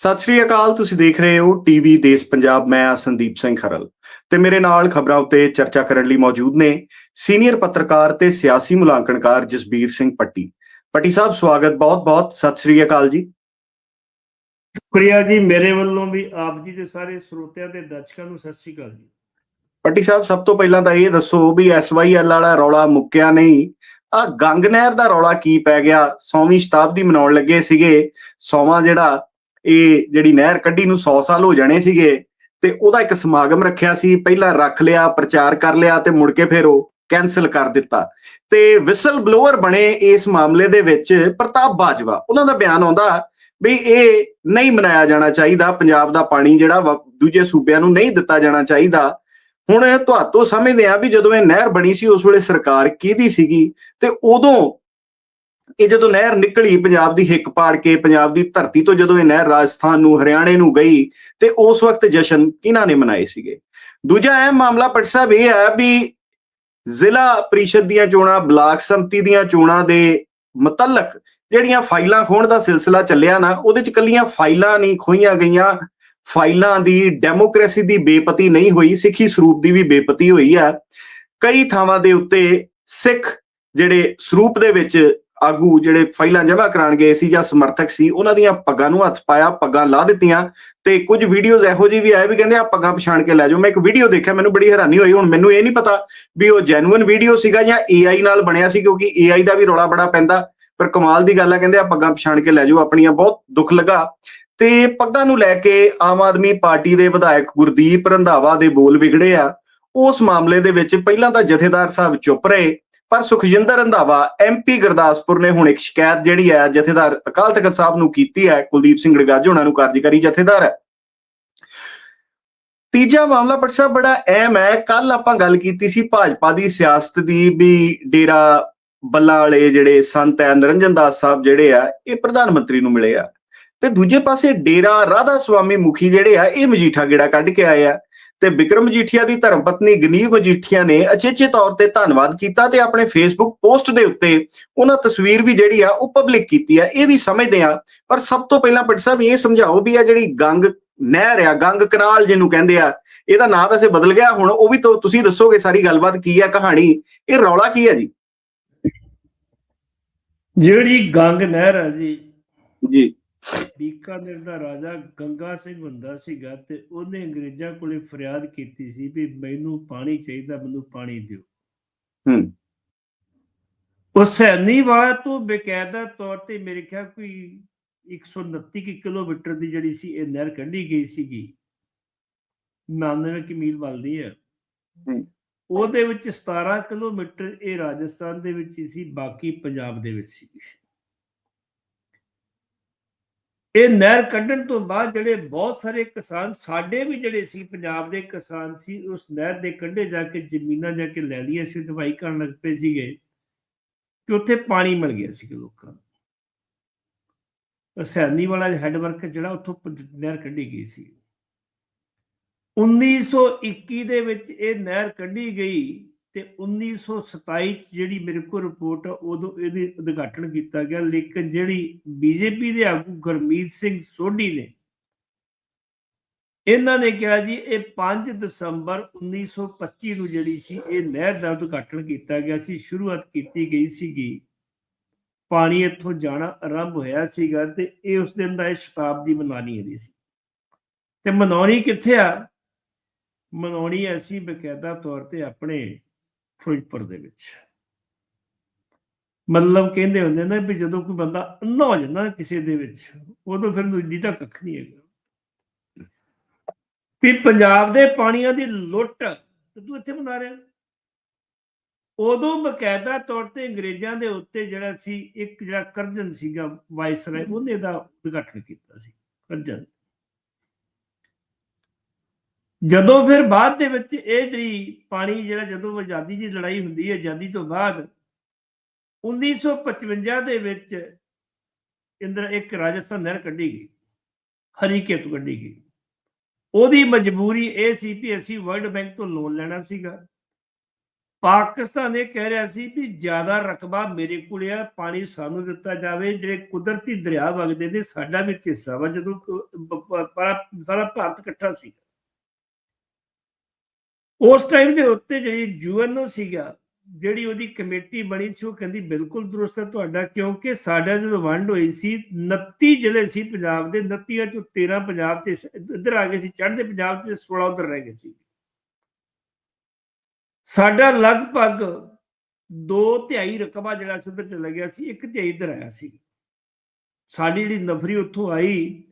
ਸਤਿ ਸ਼੍ਰੀ ਅਕਾਲ ਤੁਸੀਂ ਦੇਖ ਰਹੇ ਹੋ ਟੀਵੀ ਦੇਸ਼ ਪੰਜਾਬ ਮੈਂ ਆ ਸੰਦੀਪ ਸਿੰਘ ਖਰਲ। ਤੇ ਮੇਰੇ ਨਾਲ ਖਬਰਾਂ ਉੱਤੇ ਚਰਚਾ ਕਰਨ ਲਈ ਮੌਜੂਦ ਨੇ ਸੀਨੀਅਰ ਪੱਤਰਕਾਰ ਤੇ ਸਿਆਸੀ ਮੁਲਾਂਕਣਕਾਰ ਜਸਬੀਰ ਸਿੰਘ ਪੱਟੀ। ਪੱਟੀ ਸਾਹਿਬ ਸਵਾਗਤ ਬਹੁਤ-ਬਹੁਤ ਸਤਿ ਸ਼੍ਰੀ ਅਕਾਲ ਜੀ। ਸ਼ੁਕਰੀਆ ਜੀ ਮੇਰੇ ਵੱਲੋਂ ਵੀ ਆਪ ਜੀ ਦੇ ਸਾਰੇ ਸਰੋਤਿਆਂ ਤੇ ਦਰਸ਼ਕਾਂ ਨੂੰ ਸਤਿ ਸ਼੍ਰੀ ਅਕਾਲ ਜੀ। ਪੱਟੀ ਸਾਹਿਬ ਸਭ ਤੋਂ ਪਹਿਲਾਂ ਤਾਂ ਇਹ ਦੱਸੋ ਵੀ ਐਸਵਾਈਐਲ ਵਾਲਾ ਰੌਲਾ ਮੁੱਕਿਆ ਨਹੀਂ। ਆ ਗੰਗ ਨਹਿਰ ਦਾ ਰੌਲਾ ਕੀ ਪੈ ਗਿਆ? 100ਵੀਂ ਸ਼ਤਾਬਦੀ ਮਨਾਉਣ ਲੱਗੇ ਸੀਗੇ। ਸੌਵਾਂ ਜਿਹੜਾ ਇਹ ਜਿਹੜੀ ਨਹਿਰ ਕੱਢੀ ਨੂੰ 100 ਸਾਲ ਹੋ ਜਾਣੇ ਸੀਗੇ ਤੇ ਉਹਦਾ ਇੱਕ ਸਮਾਗਮ ਰੱਖਿਆ ਸੀ, ਪਹਿਲਾਂ ਰੱਖ ਲਿਆ, ਪ੍ਰਚਾਰ ਕਰ ਲਿਆ ਤੇ ਮੁੜ ਕੇ ਫਿਰ ਉਹ ਕੈਨਸਲ ਕਰ ਦਿੱਤਾ। ਤੇ ਵਿਸਲ ਬਲੋਅਰ ਬਣੇ ਇਸ ਮਾਮਲੇ ਦੇ ਵਿੱਚ ਪ੍ਰਤਾਪ ਬਾਜਵਾ। ਉਹਨਾਂ ਦਾ ਬਿਆਨ ਆਉਂਦਾ ਵੀ ਇਹ ਨਹੀਂ ਮਨਾਇਆ ਜਾਣਾ ਚਾਹੀਦਾ, ਪੰਜਾਬ ਦਾ ਪਾਣੀ ਜਿਹੜਾ ਵਾ- ਦੂਜੇ ਸੂਬਿਆਂ ਨੂੰ ਨਹੀਂ ਦਿੱਤਾ ਜਾਣਾ ਚਾਹੀਦਾ। ਹੁਣ ਤੁਹਾਤੋਂ ਸਮਝਦੇ ਆ ਵੀ ਜਦੋਂ ਇਹ ਨਹਿਰ ਬਣੀ ਸੀ, ਉਸ ਵੇਲੇ ਸਰਕਾਰ ਕਿਹਦੀ ਸੀਗੀ ਤੇ ਉਦੋਂ ਇਹ ਜਦੋਂ ਨਹਿਰ ਨਿਕਲੀ ਪੰਜਾਬ ਦੀ ਹਿੱਕ ਪਾੜ ਕੇ, ਪੰਜਾਬ ਦੀ ਧਰਤੀ ਤੋਂ ਜਦੋਂ ਇਹ ਨਹਿਰ ਰਾਜਸਥਾਨ ਨੂੰ, ਹਰਿਆਣੇ ਨੂੰ ਗਈ ਤੇ ਉਸ ਵਕਤ ਜਸ਼ਨ ਕਿਹਨਾਂ ਨੇ ਮਨਾਏ ਸੀਗੇ? ਦੂਜਾ ਅਹਿਮ ਮਾਮਲਾ ਪਟ ਸਾਹਿਬ ਇਹ ਹੈ ਵੀ ਜ਼ਿਲ੍ਹਾ ਪ੍ਰੀਸ਼ਦ ਦੀਆਂ ਚੋਣਾਂ, ਬਲਾਕ ਸੰਮਤੀ ਦੀਆਂ ਚੋਣਾਂ ਦੇ ਮੁਤਲਕ ਜਿਹੜੀਆਂ ਫਾਈਲਾਂ ਖੋਣ ਦਾ ਸਿਲਸਿਲਾ ਚੱਲਿਆ ਨਾ, ਉਹਦੇ ਚ ਕੱਲੀਆਂ ਫਾਈਲਾਂ ਨਹੀਂ ਖੋਈਆਂ ਗਈਆਂ। ਫਾਈਲਾਂ ਦੀ ਡੈਮੋਕ੍ਰੇਸੀ ਦੀ ਬੇਪਤੀ ਨਹੀਂ ਹੋਈ, ਸਿੱਖੀ ਸਰੂਪ ਦੀ ਵੀ ਬੇਪਤੀ ਹੋਈ ਆ ਕਈ ਥਾਵਾਂ ਦੇ ਉੱਤੇ ਸਿੱਖ ਜਿਹੜੇ ਸਰੂਪ ਦੇ ਵਿੱਚ ਆਗੂ ਜਿਹੜੇ ਫਾਈਲਾਂ ਜਮ੍ਹਾਂ ਕਰਾਣ ਗਏ ਸੀ ਜਾਂ ਸਮਰਥਕ ਸੀ, ਉਹਨਾਂ ਦੀਆਂ ਪੱਗਾਂ ਨੂੰ ਹੱਥ ਪਾਇਆ, ਪੱਗਾਂ ਲਾ ਦਿੱਤੀਆਂ ਤੇ ਕੁਝ ਵੀਡੀਓਜ਼ ਇਹੋ ਜਿਹੀ ਵੀ ਆਏ ਵੀ ਕਹਿੰਦੇ ਆ, ਪੱਗਾਂ ਪਛਾਣ ਕੇ ਲੈ ਜਾਓ। ਮੈਂ ਇੱਕ ਵੀਡੀਓ ਦੇਖਿਆ, ਮੈਨੂੰ ਬੜੀ ਹੈਰਾਨੀ ਹੋਈ। ਹੁਣ ਮੈਨੂੰ ਇਹ ਨਹੀਂ ਪਤਾ ਵੀ ਉਹ ਜੈਨੂਇਨ ਵੀਡੀਓ ਸੀਗਾ ਜਾਂ AI ਨਾਲ ਬਣਿਆ ਸੀ, ਕਿਉਂਕਿ AI ਦਾ ਵੀ ਰੌਲਾ ਬੜਾ ਪੈਂਦਾ। ਪਰ ਕਮਾਲ ਦੀ ਗੱਲ ਆ, ਕਹਿੰਦੇ ਆ, ਪੱਗਾਂ ਪਛਾਣ ਕੇ ਲੈ ਜਾਓ, ਆਪਣੀਆਂ ਬਹੁਤ ਦੁੱਖ ਲੱਗਾ। ਤੇ ਪੱਗਾਂ ਨੂੰ ਲੈ ਕੇ ਆਮ ਆਦਮੀ ਪਾਰਟੀ ਦੇ ਵਿਧਾਇਕ ਗੁਰਦੀਪ ਰੰਧਾਵਾ ਦੇ ਬੋਲ ਵਿਗੜੇ ਆ। ਉਸ ਮਾਮਲੇ ਦੇ ਵਿੱਚ ਪਹਿਲਾਂ ਤਾਂ ਜਥੇਦਾਰ ਸਾਹਿਬ ਚੁੱਪ ਰਹੇ। ਪਰ ਸੁਖਜਿੰਦਰ ਰੰਧਾਵਾ ਐਮਪੀ ਗੁਰਦਾਸਪੁਰ ਨੇ ਹੁਣ ਇੱਕ ਸ਼ਿਕਾਇਤ ਜਿਹੜੀ ਹੈ, ਜਥੇਦਾਰ ਅਕਾਲ ਤਖਤ ਸਾਹਿਬ ਨੂੰ ਕੀਤੀ ਹੈ, ਕੁਲਦੀਪ ਸਿੰਘ ਗੜਗਾਜ ਹੋਣਾ ਨੂੰ ਕਾਰਜਕਾਰੀ ਜਥੇਦਾਰ ਹੈ। ਤੀਜਾ ਮਾਮਲਾ ਪਰ ਸਾਹਿਬ ਬੜਾ ਅਹਿਮ ਹੈ। ਕੱਲ ਆਪਾਂ ਗੱਲ ਕੀਤੀ ਸੀ ਭਾਜਪਾ ਦੀ ਸਿਆਸਤ ਦੀ ਵੀ ਡੇਰਾ ਬੱਲਾ ਵਾਲੇ ਜਿਹੜੇ ਸੰਤ ਹੈ, ਨਿਰੰਜਨ ਦਾਸ ਸਾਹਿਬ ਜਿਹੜੇ ਆ, ਇਹ ਪ੍ਰਧਾਨ ਮੰਤਰੀ ਨੂੰ ਮਿਲੇ ਆ। ਤੇ ਦੂਜੇ ਪਾਸੇ ਡੇਰਾ ਰਾਧਾ ਸੁਆਮੀ ਮੁਖੀ ਜਿਹੜੇ ਆ, ਇਹ ਮਜੀਠਾ ਗੇੜਾ ਕੱਢ ਕੇ ਆਏ ਆ। ਤੇ ਵਿਕਰਮ ਮਜੀਠੀਆ ਦੀ ਧਰਮ ਪਤਨੀ ਗਨੀਵ ਮਜੀਠੀਆ ਨੇ ਅਚੇਚੇ ਤੌਰ ਤੇ ਧੰਨਵਾਦ ਕੀਤਾ ਤੇ ਆਪਣੇ ਫੇਸਬੁੱਕ ਪੋਸਟ ਦੇ ਉੱਤੇ ਉਹਨਾਂ ਤਸਵੀਰ ਵੀ ਜਿਹੜੀ ਆ ਉਹ ਪਬਲਿਕ ਕੀਤੀ ਆ। ਇਹ ਵੀ ਸਮਝਦੇ ਆ ਪਰ ਸਭ ਤੋਂ ਪਹਿਲਾਂ ਪਟ ਸਾਹਿਬ ਇਹ ਸਮਝਾਓ ਵੀ ਆ ਜਿਹੜੀ ਗੰਗ ਨਹਿਰ ਆ ਗੰਗ ਕਨਾਲ ਜਿਹਨੂੰ ਕਹਿੰਦੇ ਆ ਇਹਦਾ ਨਾਮ ਵੈਸੇ ਬਦਲ ਗਿਆ ਹੁਣ ਉਹ ਵੀ ਤੁਸੀਂ ਦੱਸੋਗੇ ਸਾਰੀ ਗੱਲਬਾਤ ਕੀ ਆ ਕਹਾਣੀ ਇਹ ਰੌਲਾ ਕੀ ਹੈ ਜੀ? ਜਿਹੜੀ ਗੰਗ ਨਹਿਰ ਹੈ ਜੀ ਜੀ। ਬੀਕਾਨੇਰ ਦਾ ਰਾਜਾ ਗੰਗਾ ਸਿੰਘ ਹੁੰਦਾ ਸੀਗਾ ਤੇ ਉਹਨੇ ਅੰਗਰੇਜ਼ਾਂ ਕੋਲੇ ਫਰਿਆਦ ਕੀਤੀ ਸੀ ਵੀ ਮੈਨੂੰ ਪਾਣੀ ਚਾਹੀਦਾ ਮੈਨੂੰ ਪਾਣੀ ਦਿਓ। ਹੂੰ। ਉਹ ਸੈਨੀਵਾਲ ਤੋਂ ਬਕਾਇਦਾ ਤੌਰ ਤੇ ਮੇਰੇ ਖਿਆਲ ਕੋਈ 129 ਕਿ ਕਿਲੋਮੀਟਰ ਦੀ ਜਿਹੜੀ ਸੀ ਇਹ ਨਹਿਰ ਕੱਢੀ ਗਈ ਸੀਗੀ। 99 ਕਿ ਮੀਲ ਵੱਲਦੀ ਹੈ। ਉਹਦੇ ਵਿੱਚ 17 ਕਿਲੋਮੀਟਰ ਇਹ ਰਾਜਸਥਾਨ ਦੇ ਵਿੱਚ ਸੀ ਬਾਕੀ ਪੰਜਾਬ ਦੇ ਵਿੱਚ ਸੀ ਇਹ ਨਹਿਰ ਕੱਢਣ ਤੋਂ ਬਾਅਦ ਜਿਹੜੇ ਬਹੁਤ ਸਾਰੇ ਕਿਸਾਨ, ਸਾਡੇ ਵੀ ਜਿਹੜੇ ਸੀ, ਪੰਜਾਬ ਦੇ ਕਿਸਾਨ ਸੀ, ਉਸ ਨਹਿਰ ਦੇ ਕੰਢੇ ਜਾ ਕੇ ਜ਼ਮੀਨਾਂ ਜਾ ਕੇ ਲੈ ਲਈਆਂ ਸੀ ਦਵਾਈ ਕਰਨ ਲੱਗ ਪਏ ਸੀਗੇ ਕਿ ਉੱਥੇ ਪਾਣੀ ਮਿਲ ਗਿਆ ਸੀ ਲੋਕਾਂ ਨੂੰ। ਸੈਨੀ ਵਾਲਾ ਹੈਡਵਰਕ ਜਿਹੜਾ ਉੱਥੋਂ ਨਹਿਰ ਕੱਢੀ ਗਈ ਸੀ। 1921 ਦੇ ਵਿੱਚ ਇਹ ਨਹਿਰ ਕੱਢੀ ਗਈ ਤੇ 1927 ਚ ਜਿਹੜੀ ਮੇਰੇ ਕੋਲ ਰਿਪੋਰਟ ਆ, ਉਦੋਂ ਇਹਦੇ ਉਦਘਾਟਨ ਕੀਤਾ ਗਿਆ। ਲੇਕਿਨ ਜਿਹੜੀ ਬੀਜੇਪੀ ਦੇ ਆਗੂ ਗੁਰਮੀਤ ਸਿੰਘ ਸੋਢੀ ਨੇ, ਇਹਨਾਂ ਨੇ ਕਿਹਾ ਜੀ, ਇਹ 5 ਦਸੰਬਰ 1925 ਨੂੰ ਜਿਹੜੀ ਸੀ, ਇਹ ਨਹਿਰ ਦਾ ਉਦਘਾਟਨ ਕੀਤਾ ਗਿਆ ਸੀ। ਸ਼ੁਰੂਆਤ ਕੀਤੀ ਗਈ ਸੀਗੀ। ਪਾਣੀ ਇੱਥੋਂ ਜਾਣਾ ਆਰੰਭ ਹੋਇਆ ਸੀਗਾ ਤੇ ਇਹ ਉਸ ਦਿਨ ਦਾ ਇਹ ਸ਼ਤਾਬਦੀ ਮਨਾਉਣੀ ਇਹਦੀ ਸੀ। ਤੇ ਮਨਾਉਣੀ ਕਿੱਥੇ ਆ? ਮਨਾਉਣੀ ਅਸੀਂ ਬਕਾਇਦਾ ਤੌਰ ਤੇ ਆਪਣੇ ਫਿਰੋਜ਼ਪੁਰ ਦੇ ਵਿੱਚ। ਮਤਲਬ ਕਹਿੰਦੇ ਹੁੰਦੇ ਨੇ ਵੀ ਜਦੋਂ ਕੋਈ ਬੰਦਾ ਅੰਨਾ ਹੋ ਜਾਂਦਾ ਕਿਸੇ ਦੇ ਵਿੱਚ, ਉਦੋਂ ਫਿਰ ਦੂਜੀ ਤਾਂ ਕੱਖ ਨਹੀਂ ਹੈਗਾ। ਵੀ ਪੰਜਾਬ ਦੇ ਪਾਣੀਆਂ ਦੀ ਲੁੱਟ ਤੇ ਤੂੰ ਇੱਥੇ ਬਣਾ ਰਿਹਾ। ਉਦੋਂ ਬਕਾਇਦਾ ਤੌਰ ਤੇ ਅੰਗਰੇਜ਼ਾਂ ਦੇ ਉੱਤੇ ਜਿਹੜਾ ਸੀ, ਇੱਕ ਜਿਹੜਾ ਕਰਜਨ ਸੀਗਾ ਵਾਇਸਰਾਏ ਉਹਨੇ ਦਾ ਉਦਘਾਟਨ ਕੀਤਾ ਸੀ। ਕਰਜਨ। ਜਦੋਂ ਫਿਰ ਬਾਅਦ ਦੇ ਵਿੱਚ ਇਹ ਜਿਹੜੀ ਪਾਣੀ ਜਿਹੜਾ ਜਦੋਂ ਆਜ਼ਾਦੀ ਦੀ ਲੜਾਈ ਹੁੰਦੀ ਹੈ, ਆਜ਼ਾਦੀ ਤੋਂ ਬਾਅਦ 1955 ਦੇ ਵਿੱਚ ਇੰਦਰ ਇੱਕ ਰਾਜਸਥਾਨ ਨਹਿਰ ਕੱਢੀ ਗਈ ਹਰੀਕੇ ਤੋਂ ਕੱਢੀ ਗਈ। ਉਹਦੀ ਮਜਬੂਰੀ ਇਹ ਸੀ ਕਿ ਅਸੀਂ ਵਰਲਡ ਬੈਂਕ ਤੋਂ ਲੋਨ ਲੈਣਾ ਸੀਗਾ। ਪਾਕਿਸਤਾਨ ਇਹ ਕਹਿ ਰਿਹਾ ਸੀ ਵੀ ਜ਼ਿਆਦਾ ਰਕਬਾ ਮੇਰੇ ਕੋਲ ਆ, ਪਾਣੀ ਸਾਨੂੰ ਦਿੱਤਾ ਜਾਵੇ, ਜਿਹੜੇ ਕੁਦਰਤੀ ਦਰਿਆ ਵਗਦੇ ਨੇ ਸਾਡਾ ਵੀ ਹਿੱਸਾ ਵਾ, ਜਦੋਂ ਸਾਰਾ- ਭਾਰਤ ਇਕੱਠਾ ਸੀਗਾ। ਉਸ ਟਾਈਮ ਦੇ ਉੱਤੇ ਜਿਹੜੀ ਯੂਐਨਓ ਸੀਗਾ, ਜਿਹੜੀ ਉਹਦੀ ਕਮੇਟੀ ਬਣੀ ਸੀ, ਉਹ ਕਹਿੰਦੀ ਬਿਲਕੁਲ ਦਰੁਸਤ ਹੈ ਤੁਹਾਡਾ, ਕਿਉਂਕਿ ਸਾਡਾ ਜਦੋਂ ਵੰਡ ਹੋਈ ਸੀ 29 ਜ਼ਿਲ੍ਹੇ ਸੀ ਪੰਜਾਬ ਦੇ 29 ਚੋਂ 13 ਪੰਜਾਬ ਚ ਇੱਧਰ ਆ ਗਏ ਸੀ, ਚੜ੍ਹਦੇ ਪੰਜਾਬ ਚ 16 ਉੱਧਰ ਰਹਿ ਗਏ ਸੀ। ਸਾਡਾ ਲਗਭਗ ਦੋ ਤਿਹਾਈ ਰਕਬਾ ਜਿਹੜਾ ਸੀ, ਉੱਧਰ ਚਲਾ ਗਿਆ ਸੀ, ਇੱਕ ਤਿਹਾਈ ਇੱਧਰ ਆਇਆ ਸੀ। ਸਾਡੀ ਜਿਹੜੀ ਨਫਰੀ ਉੱਥੋਂ ਆਈ,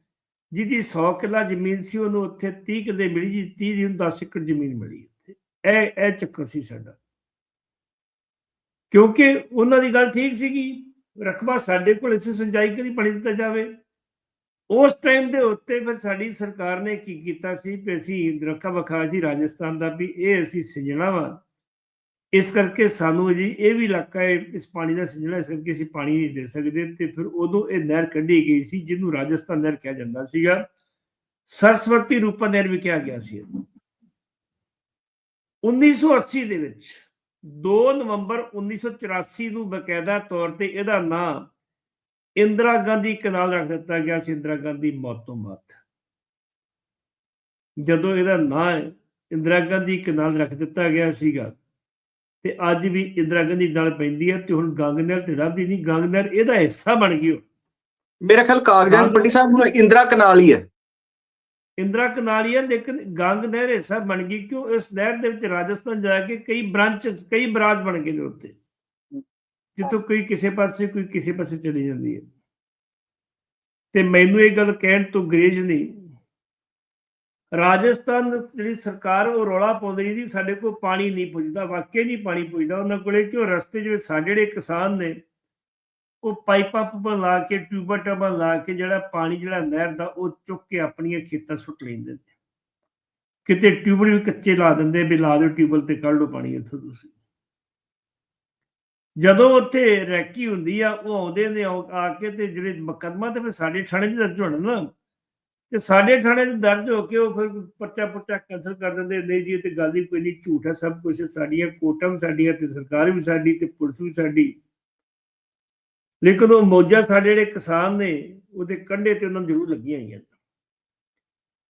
ਜਿਹਦੀ 100 ਕਿੱਲਾ ਜ਼ਮੀਨ ਸੀ, ਉਹਨੂੰ ਉੱਥੇ 30 ਕਿੱਲੇ ਮਿਲੀ ਜੀ 30 ਦੀ ਉਹਨੂੰ 10 ਏਕੜ ਜ਼ਮੀਨ ਮਿਲੀ। ਇਹ ਇਹ ਚੱਕਰ ਸੀ ਸਾਡਾ। ਕਿਉਂਕਿ ਉਹਨਾਂ ਦੀ ਗੱਲ ਠੀਕ ਸੀਗੀ, ਰਕਬਾ ਸਾਡੇ ਕੋਲ ਇਸੇ ਸਿੰਜਾਈ ਕਰੀ ਪਾਣੀ ਦਿੱਤਾ ਜਾਵੇ। ਉਸ ਟਾਈਮ ਦੇ ਉੱਤੇ ਫਿਰ ਸਾਡੀ ਸਰਕਾਰ ਨੇ ਕੀ ਕੀਤਾ ਸੀ ਵੀ ਅਸੀਂ ਰਕਾ ਵਖਾ ਸੀ ਰਾਜਸਥਾਨ ਦਾ ਵੀ ਇਹ ਅਸੀਂ ਸਿੰਜਣਾ ਵਾ। ਇਸ ਕਰਕੇ ਸਾਨੂੰ ਜੀ ਇਹ ਵੀ ਇਲਾਕਾ ਹੈ, ਇਸ ਪਾਣੀ ਦਾ ਸਿੰਜਣਾ, ਇਸ ਕਰਕੇ ਅਸੀਂ ਪਾਣੀ ਨਹੀਂ ਦੇ ਸਕਦੇ ਤੇ ਫਿਰ ਉਦੋਂ ਇਹ ਨਹਿਰ ਕੱਢੀ ਗਈ ਸੀ, ਜਿਹਨੂੰ ਰਾਜਸਥਾਨ ਨਹਿਰ ਕਿਹਾ ਜਾਂਦਾ ਸੀਗਾ। ਸਰਸਵਤੀ ਰੂਪਾ ਨਹਿਰ ਵੀ ਕਿਹਾ ਗਿਆ ਸੀ। 1980 ਦੇ ਵਿੱਚ 2 ਨਵੰਬਰ 1984 ਨੂੰ ਬਕਾਇਦਾ ਤੌਰ ਤੇ ਇਹਦਾ ਨਾਮ ਇੰਦਰਾ ਗਾਂਧੀ ਕਨਾਲ ਰੱਖ ਦਿੱਤਾ ਗਿਆ ਸੀ ਇੰਦਰਾ ਗਾਂਧੀ ਮੌਤ ਤੋਂ ਬਾਅਦ। ਜਦੋਂ ਇਹਦਾ ਨਾਮ ਇੰਦਰਾ ਗਾਂਧੀ ਕਨਾਲ ਰੱਖ ਦਿੱਤਾ ਗਿਆ ਸੀਗਾ ਤੇ ਅੱਜ ਵੀ ਇੰਦਰਾ ਗਾਂਧੀ ਨਾਲ ਪੈਂਦੀ ਹੈ ਤੇ ਹੁਣ ਗੰਗ ਨਹਿਰ ਤੇ ਰੱਬਦੀ ਨਹੀਂ। ਗੰਗ ਨਹਿਰ ਇਹਦਾ ਹਿੱਸਾ ਬਣ ਗਈ। ਮੇਰਾ ਖਿਆਲ ਕਾਗਜ਼ਾਂ ਪੱਟੀ ਸਾਹਿਬ ਹੁਣ ਇੰਦਰਾ ਕਨਾਲ ਹੀ ਹੈ। ਇੰਦਰਾ ਕਨਾਲ ਹੀ ਲੇਕਿਨ ਗੰਗ ਨਹਿਰ ਹਿੱਸਾ ਬਣ ਗਈ ਕਿਉਂ? ਇਸ ਨਹਿਰ ਦੇ ਵਿੱਚ ਰਾਜਸਥਾਨ ਜਾ ਕੇ ਕਈ ਬ੍ਰਾਂਚਸ ਕਈ ਬਰਾਜ ਬਣ ਗਏ ਨੇ ਉੱਤੇ ਜਿੱਥੋਂ ਕੋਈ ਕਿਸੇ ਪਾਸੇ, ਕੋਈ ਕਿਸੇ ਪਾਸੇ ਚਲੀ ਜਾਂਦੀ ਹੈ। ਤੇ ਮੈਨੂੰ ਇਹ ਗੱਲ ਕਹਿਣ ਤੋਂ ਗਰੇਜ ਨਹੀਂ। ਰਾਜਸਥਾਨ ਜਿਹੜੀ ਸਰਕਾਰ, ਉਹ ਰੌਲਾ ਪਾਉਂਦੀ ਨਹੀਂ ਸਾਡੇ ਕੋਲ ਪਾਣੀ ਨਹੀਂ ਪੁੱਜਦਾ, ਵਾਕਈ ਨਹੀਂ ਪਾਣੀ ਪੁੱਜਦਾ। ਉਹਨਾਂ ਕੋਲੇ ਕਿਉਂ? ਰਸਤੇ ਜਿਹੜੇ ਸਾਡੇ ਜਿਹੜੇ ਕਿਸਾਨ ਨੇ ਉਹ ਪਾਈਪਾਂ ਪੂਪਾਂ ਲਾ ਕੇ, ਟਿਊਬਾਂ ਟਾਬਾਂ ਲਾ ਕੇ ਜਿਹੜਾ ਪਾਣੀ ਜਿਹੜਾ ਨਹਿਰ ਦਾ, ਉਹ ਚੁੱਕ ਕੇ ਆਪਣੀਆਂ ਖੇਤਾਂ ਸੁੱਟ ਲੈਂਦੇ ਨੇ। ਕਿਤੇ ਟਿਊਬਲ ਵੀ ਕੱਚੇ ਲਾ ਦਿੰਦੇ ਵੀ ਲਾ ਦਿਓ, ਟਿਊਬਲ ਤੇ ਕੱਢ ਲਓ ਪਾਣੀ ਇੱਥੋਂ ਤੁਸੀਂ। ਜਦੋਂ ਉੱਥੇ ਰੈਕੀ ਹੁੰਦੀ ਆ, ਉਹ ਆਉਂਦੇ ਨੇ ਆ ਕੇ ਤੇ ਜਿਹੜੇ ਮੁਕੱਦਮਾ ਤੇ ਫਿਰ ਸਾਡੇ ਥਾਣੇ 'ਚ ਦਰਜ ਹੋਣਾ ਨਾ। ਤੇ ਸਾਡੇ ਥਾਣੇ 'ਚ ਦਰਜ ਹੋ ਕੇ ਉਹ ਫਿਰ ਪਰਚਾ ਪਰਚਾ ਕੈਂਸਲ ਕਰ ਦਿੰਦੇ, ਨਹੀਂ ਜੀ ਇਹ ਤੇ ਗੱਲ ਹੀ ਕੋਈ ਨਹੀਂ, ਝੂਠ ਹੈ ਸਭ ਕੁਝ ਸਾਡੀਆਂ ਕੋਟਾਂ ਵੀ ਸਾਡੀਆਂ ਤੇ ਸਰਕਾਰ ਵੀ ਸਾਡੀ ਤੇ ਪੁਲਿਸ ਵੀ ਸਾਡੀ। ਲੇਕਿਨ ਉਹ ਮੌਜਾਂ ਸਾਡੇ ਜਿਹੜੇ ਕਿਸਾਨ ਨੇ, ਉਹਦੇ ਕੰਢੇ ਤੇ ਉਹਨਾਂ ਨੂੰ ਜ਼ਰੂਰ ਲੱਗੀਆਂ ਹੋਈਆਂ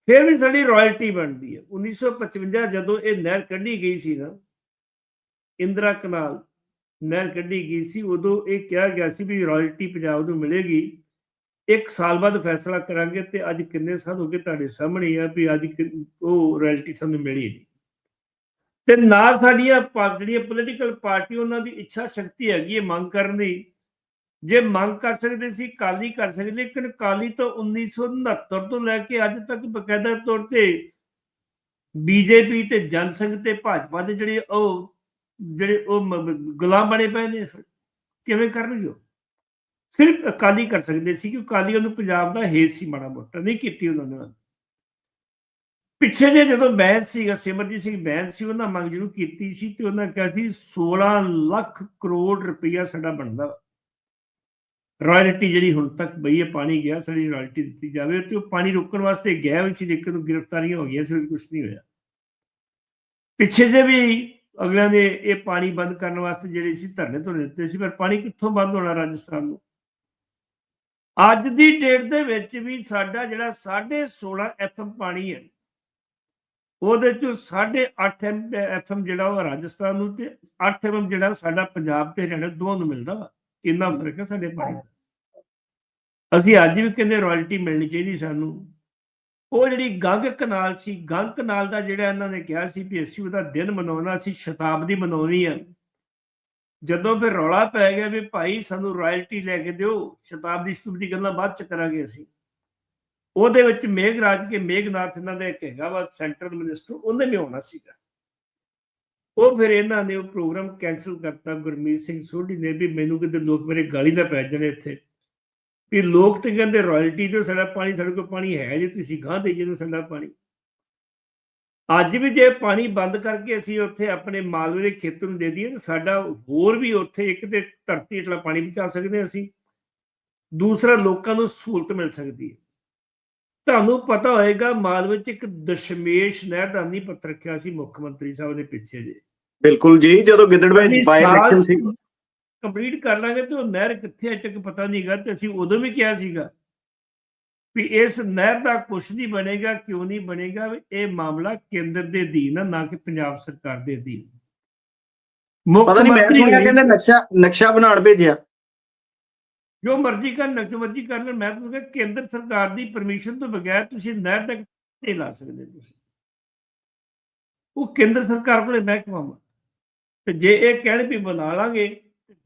ਫਿਰ ਵੀ ਸਾਡੀ ਰਾਇਲਟੀ ਬਣਦੀ ਹੈ। 1955 ਜਦੋਂ ਇਹ ਨਹਿਰ ਕੱਢੀ ਗਈ ਸੀ ਨਾ, ਇੰਦਰਾ ਕਨਾਲ ਨਹਿਰ ਕੱਢੀ ਗਈ ਸੀ, ਉਦੋਂ ਇਹ ਕਿਹਾ ਗਿਆ ਸੀ ਵੀ ਰਾਇਲਟੀ ਪੰਜਾਬ ਨੂੰ ਮਿਲੇਗੀ। ਇੱਕ ਸਾਲ ਬਾਅਦ ਫੈਸਲਾ ਕਰਾਂਗੇ ਤੇ ਅੱਜ ਕਿੰਨੇ ਸਾਲ ਹੋ ਗਏ ਤੁਹਾਡੇ ਸਾਹਮਣੇ ਆ ਵੀ ਅੱਜ ਉਹ ਰਾਇਲਟੀ ਸਾਨੂੰ ਮਿਲੀ ਨਹੀਂ। ਤੇ ਨਾਲ ਸਾਡੀਆਂ ਜਿਹੜੀਆਂ ਪੋਲੀਟੀਕਲ ਪਾਰਟੀ ਉਹਨਾਂ ਦੀ ਇੱਛਾ ਸ਼ਕਤੀ ਹੈਗੀ ਹੈ ਮੰਗ ਕਰਨ ਦੀ ਜੇ ਮੰਗ ਕਰ ਸਕਦੇ ਸੀ ਕਾਲੀ ਕਰ ਸਕਦੇ, ਲੇਕਿਨ ਕਾਲੀ ਤਾਂ 1969 ਤੋਂ ਲੈ ਕੇ ਅੱਜ ਤੱਕ ਬਕਾਇਦਾ ਤੌਰ ਤੇ ਬੀਜੇਪੀ ਤੇ ਜਨਸੰਘ ਤੇ ਭਾਜਪਾ ਦੇ ਜਿਹੜੇ ਉਹ ਜਿਹੜੇ ਉਹ ਗੁਲਾਮ ਬਣੇ ਪਏ ਨੇ ਕਿਵੇਂ ਕਰਨਗੇ ਉਹ? ਸਿਰਫ ਅਕਾਲੀ ਕਰ ਸਕਦੇ ਸੀ ਕਿ ਅਕਾਲੀ ਉਹਨੂੰ ਪੰਜਾਬ ਦਾ ਹੇਤ ਸੀ ਮਾੜਾ ਮੋਟਾ, ਨਹੀਂ ਕੀਤੀ ਉਹਨਾਂ ਨੇ। ਪਿੱਛੇ ਜੇ ਜਦੋਂ ਬੈਂਸ ਸੀਗਾ, ਸਿਮਰਜੀਤ ਸਿੰਘ ਬੈਂਸ ਸੀ, ਉਹਨਾਂ ਮੰਗ ਜ਼ਰੂਰ ਕੀਤੀ ਸੀ ਤੇ ਉਹਨਾਂ ਕਿਹਾ ਸੀ 16 ਲੱਖ ਕਰੋੜ ਰੁਪਈਆ ਸਾਡਾ ਬਣਦਾ ਵਾ। ਰਾਇਲਟੀ ਜਿਹੜੀ ਹੁਣ ਤੱਕ ਬਈ ਇਹ ਪਾਣੀ ਗਿਆ, ਸਾਡੀ ਰਾਇਲਟੀ ਦਿੱਤੀ ਜਾਵੇ ਤੇ ਉਹ ਪਾਣੀ ਰੋਕਣ ਵਾਸਤੇ ਗਿਆ ਵੀ ਸੀ, ਲੇਕਿਨ ਉਹ ਗ੍ਰਿਫਤਾਰੀਆਂ ਹੋ ਗਈਆਂ ਸੀ ਕੁਝ ਨਹੀਂ ਹੋਇਆ। ਪਿੱਛੇ ਜੇ ਵੀ ਅਗਲਿਆਂ ਨੇ ਇਹ ਪਾਣੀ ਬੰਦ ਕਰਨ ਵਾਸਤੇ ਜਿਹੜੇ ਸੀ, ਧਰਨੇ ਤੋਂ ਦਿੱਤੇ ਸੀ, ਪਰ ਪਾਣੀ ਕਿੱਥੋਂ ਬੰਦ ਹੋਣਾ ਰਾਜਸਥਾਨ ਨੂੰ? ਅੱਜ ਦੀ ਡੇਟ ਦੇ ਵਿੱਚ ਵੀ ਸਾਡਾ ਜਿਹੜਾ 16.5 ਐਫਐਮ ਪਾਣੀ ਹੈ, ਉਹਦੇ ਚੋਂ 8.5 ਐਫਐਮ ਜਿਹੜਾ ਉਹ ਰਾਜਸਥਾਨ ਨੂੰ ਤੇ 8 ਐਫਐਮ ਜਿਹੜਾ ਸਾਡਾ ਪੰਜਾਬ ਤੇ ਹਰਿਆਣਾ ਦੋਵਾਂ ਨੂੰ ਮਿਲਦਾ ਵਾ। ਇੰਨਾ ਫ਼ਰਕ ਹੈ ਸਾਡੇ ਪਾਣੀ ਦਾ। ਅਸੀਂ ਅੱਜ ਵੀ ਕਹਿੰਦੇ ਰਾਇਲਟੀ ਮਿਲਣੀ ਚਾਹੀਦੀ ਸਾਨੂੰ। ਉਹ ਜਿਹੜੀ ਗੰਗ ਕਨਾਲ ਸੀ, ਗੰਗ ਕਨਾਲ ਦਾ ਜਿਹੜਾ ਇਹਨਾਂ ਨੇ ਕਿਹਾ ਸੀ ਵੀ ਅਸੀਂ ਉਹਦਾ ਦਿਨ ਮਨਾਉਣਾ ਸੀ ਸ਼ਤਾਬਦੀ ਮਨਾਉਣੀ ਆ। ਜਦੋਂ ਫਿਰ ਰੌਲਾ ਪੈ ਗਿਆ ਵੀ ਭਾਈ ਸਾਨੂੰ ਰਾਇਲਟੀ ਲੈ ਕੇ ਦਿਓ, ਸ਼ਤਾਬਦੀ ਸ਼ਤੂਬਦੀ ਗੱਲਾਂ ਬਾਅਦ ਚ ਕਰਾਂਗੇ ਅਸੀਂ। ਉਹਦੇ ਵਿੱਚ ਮੇਘਰਾਜ ਕੇ ਮੇਘਨਾਥ ਇਹਨਾਂ ਦਾ ਇੱਕ ਹੈਗਾ ਵਾ ਸੈਂਟਰਲ ਮਿਨਿਸਟਰ ਉਹਨੇ ਵੀ ਆਉਣਾ ਸੀਗਾ। ਉਹ ਫਿਰ ਇਹਨਾਂ ਨੇ ਉਹ ਪ੍ਰੋਗਰਾਮ ਕੈਨਸਲ ਕਰਤਾ, ਗੁਰਮੀਤ ਸਿੰਘ ਸੋਢੀ ਨੇ ਵੀ ਮੈਨੂੰ ਕਿਤੇ ਲੋਕ ਮੇਰੇ ਗਾਲੀ ਦਾ ਪੈ ਜਾਣੇ ਇੱਥੇ। ਵੀ ਲੋਕ ਤੇ ਕਹਿੰਦੇ ਰਾਇਲਟੀ ਤੋਂ ਸਾਡਾ ਪਾਣੀ ਸਾਡੇ ਕੋਲ ਪਾਣੀ ਹੈ ਜੇ ਤੁਸੀਂ ਗਾਂ ਦੇ ਜਿਹਨੂੰ ਸਾਡਾ ਪਾਣੀ। ਅੱਜ ਵੀ ਜੇ ਪਾਣੀ ਬੰਦ ਕਰਕੇ ਅਸੀਂ ਉੱਥੇ ਆਪਣੇ ਮਾਲਵੇ ਦੇ ਖੇਤਰ ਨੂੰ ਦੇ ਦਈਏ ਤਾਂ ਸਾਡਾ ਹੋਰ ਵੀ ਉੱਥੇ ਇੱਕ ਤੇ ਧਰਤੀ ਹੇਠਲਾ ਪਾਣੀ ਪਹੁੰਚਾ ਸਕਦੇ ਅਸੀਂ। ਦੂਸਰਾ ਲੋਕਾਂ ਨੂੰ ਸਹੂਲਤ ਮਿਲ ਸਕਦੀ ਹੈ। ਤੁਹਾਨੂੰ ਪਤਾ ਹੋਏਗਾ ਮਾਲਵੇ ਚ ਇੱਕ ਦਸ਼ਮੇਸ਼ ਨਹਿਰ ਦਾ ਨੀਂਹ ਪੱਥਰ ਰੱਖਿਆ ਸੀ ਮੁੱਖ ਮੰਤਰੀ ਸਾਹਿਬ ਦੇ ਪਿੱਛੇ ਜੇ। ਬਿਲਕੁਲ ਜੀ ਜਦੋਂ ਗਿੱਦੜਵੇ ਬਾਈ ਇਲੈਕਸ਼ਨ ਸੀ। ਕੰਪਲੀਟ ਕਰ ਲਾਂਗੇ ਤੇ ਉਹ ਨਹਿਰ ਕਿੱਥੇ ਅਜੇ ਤੱਕ ਪਤਾ ਨਹੀਂਗਾ ਤੇ ਅਸੀਂ ਉਦੋਂ ਵੀ ਕਿਹਾ ਸੀਗਾ ਵੀ ਇਸ ਨਹਿਰ ਦਾ ਕੁਝ ਨਹੀਂ ਬਣੇਗਾ ਕਿਉਂ ਨਹੀਂ ਬਣੇਗਾ ਇਹ ਮਾਮਲਾ ਕੇਂਦਰ ਦੇ ਅਧੀਨ ਆ ਨਾ ਕਿ ਪੰਜਾਬ ਸਰਕਾਰ ਦੇ ਅਧੀਨ। ਮੁੱਖ ਪਤਾ ਨਹੀਂ ਮੈਂ ਸੁਣਿਆ ਕਹਿੰਦੇ ਨਕਸ਼ਾ ਨਕਸ਼ਾ ਬਣਾਉਣ ਭੇਜਿਆ। ਜੋ ਮਰਜ਼ੀ ਕਰਨ ਨਕਸ਼ ਮਰਜ਼ੀ ਕਰ ਲੈਣ ਮੈਂ ਤੁਹਾਨੂੰ ਕਿਹਾ ਕੇਂਦਰ ਸਰਕਾਰ ਦੀ ਪਰਮਿਸ਼ਨ ਤੋਂ ਬਗੈਰ ਤੁਸੀਂ ਨਹਿਰ ਤੱਕ ਨਹੀਂ ਲਾ ਸਕਦੇ ਤੁਸੀਂ। ਉਹ ਕੇਂਦਰ ਸਰਕਾਰ ਕੋਲੇ ਮਹਿਕਮਾ ਤੇ ਜੇ ਇਹ ਕਹਿਣ ਵੀ ਬਣਾ ਲਾਂਗੇ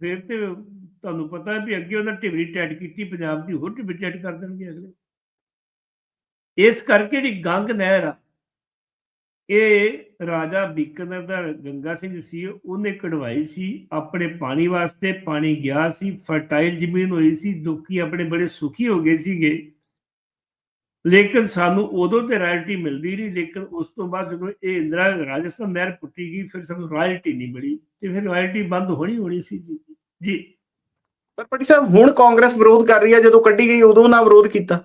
ਫਿਰ ਤੇ ਤੁਹਾਨੂੰ ਪਤਾ ਹੈ ਵੀ ਅੱਗੇ ਉਹਨਾਂ ਢਿਵਰੀ ਟੈਟ ਕੀਤੀ, ਪੰਜਾਬ ਦੀ ਹੋਰ ਢਿਵਰੀ ਟੈਟ ਕਰ ਦੇਣਗੇ ਅਗਲੇ। ਇਸ ਕਰਕੇ ਜਿਹੜੀ ਗੰਗ ਨਹਿਰ ਆ, ਇਹ ਰਾਜਾ ਬੀਕਾਨੇਰ ਦਾ ਗੰਗਾ ਸਿੰਘ ਸੀ, ਉਹਨੇ ਕਢਵਾਈ ਸੀ, ਆਪਣੇ ਪਾਣੀ ਵਾਸਤੇ ਪਾਣੀ ਗਿਆ ਸੀ, ਫਰਟਾਈਲ ਜ਼ਮੀਨ ਹੋਈ ਸੀ, ਲੋਕੀ ਆਪਣੇ ਬੜੇ ਸੁਖੀ ਹੋ ਗਏ ਸੀਗੇ। ਲੇਕਿਨ ਸਾਨੂੰ ਉਦੋਂ ਤੇ ਰਾਇਲਟੀ ਮਿਲਦੀ ਰਹੀ ਲੇਕਿਨ ਉਸ ਤੋਂ ਬਾਅਦ ਜਦੋਂ ਇਹ ਇੰਦਰਾ ਰਾਜਸਥਾਨ ਨਹਿਰ ਪੁੱਟੀ ਗਈ, ਫਿਰ ਸਾਨੂੰ ਰਾਇਲਟੀ ਨਹੀਂ ਮਿਲੀ, ਤੇ ਫਿਰ ਰਾਇਲਟੀ ਬੰਦ ਹੋਣੀ ਹੋਣੀ ਸੀ ਜੀ। ਜੀ। ਪਰ ਪਟੀ ਸਾਹਿਬ ਹੁਣ ਕਾਂਗਰਸ ਵਿਰੋਧ ਕਰ ਰਹੀ ਹੈ ਜਦੋਂ ਕੱਢੀ ਗਈ ਉਦੋਂ ਨਾ ਵਿਰੋਧ ਕੀਤਾ।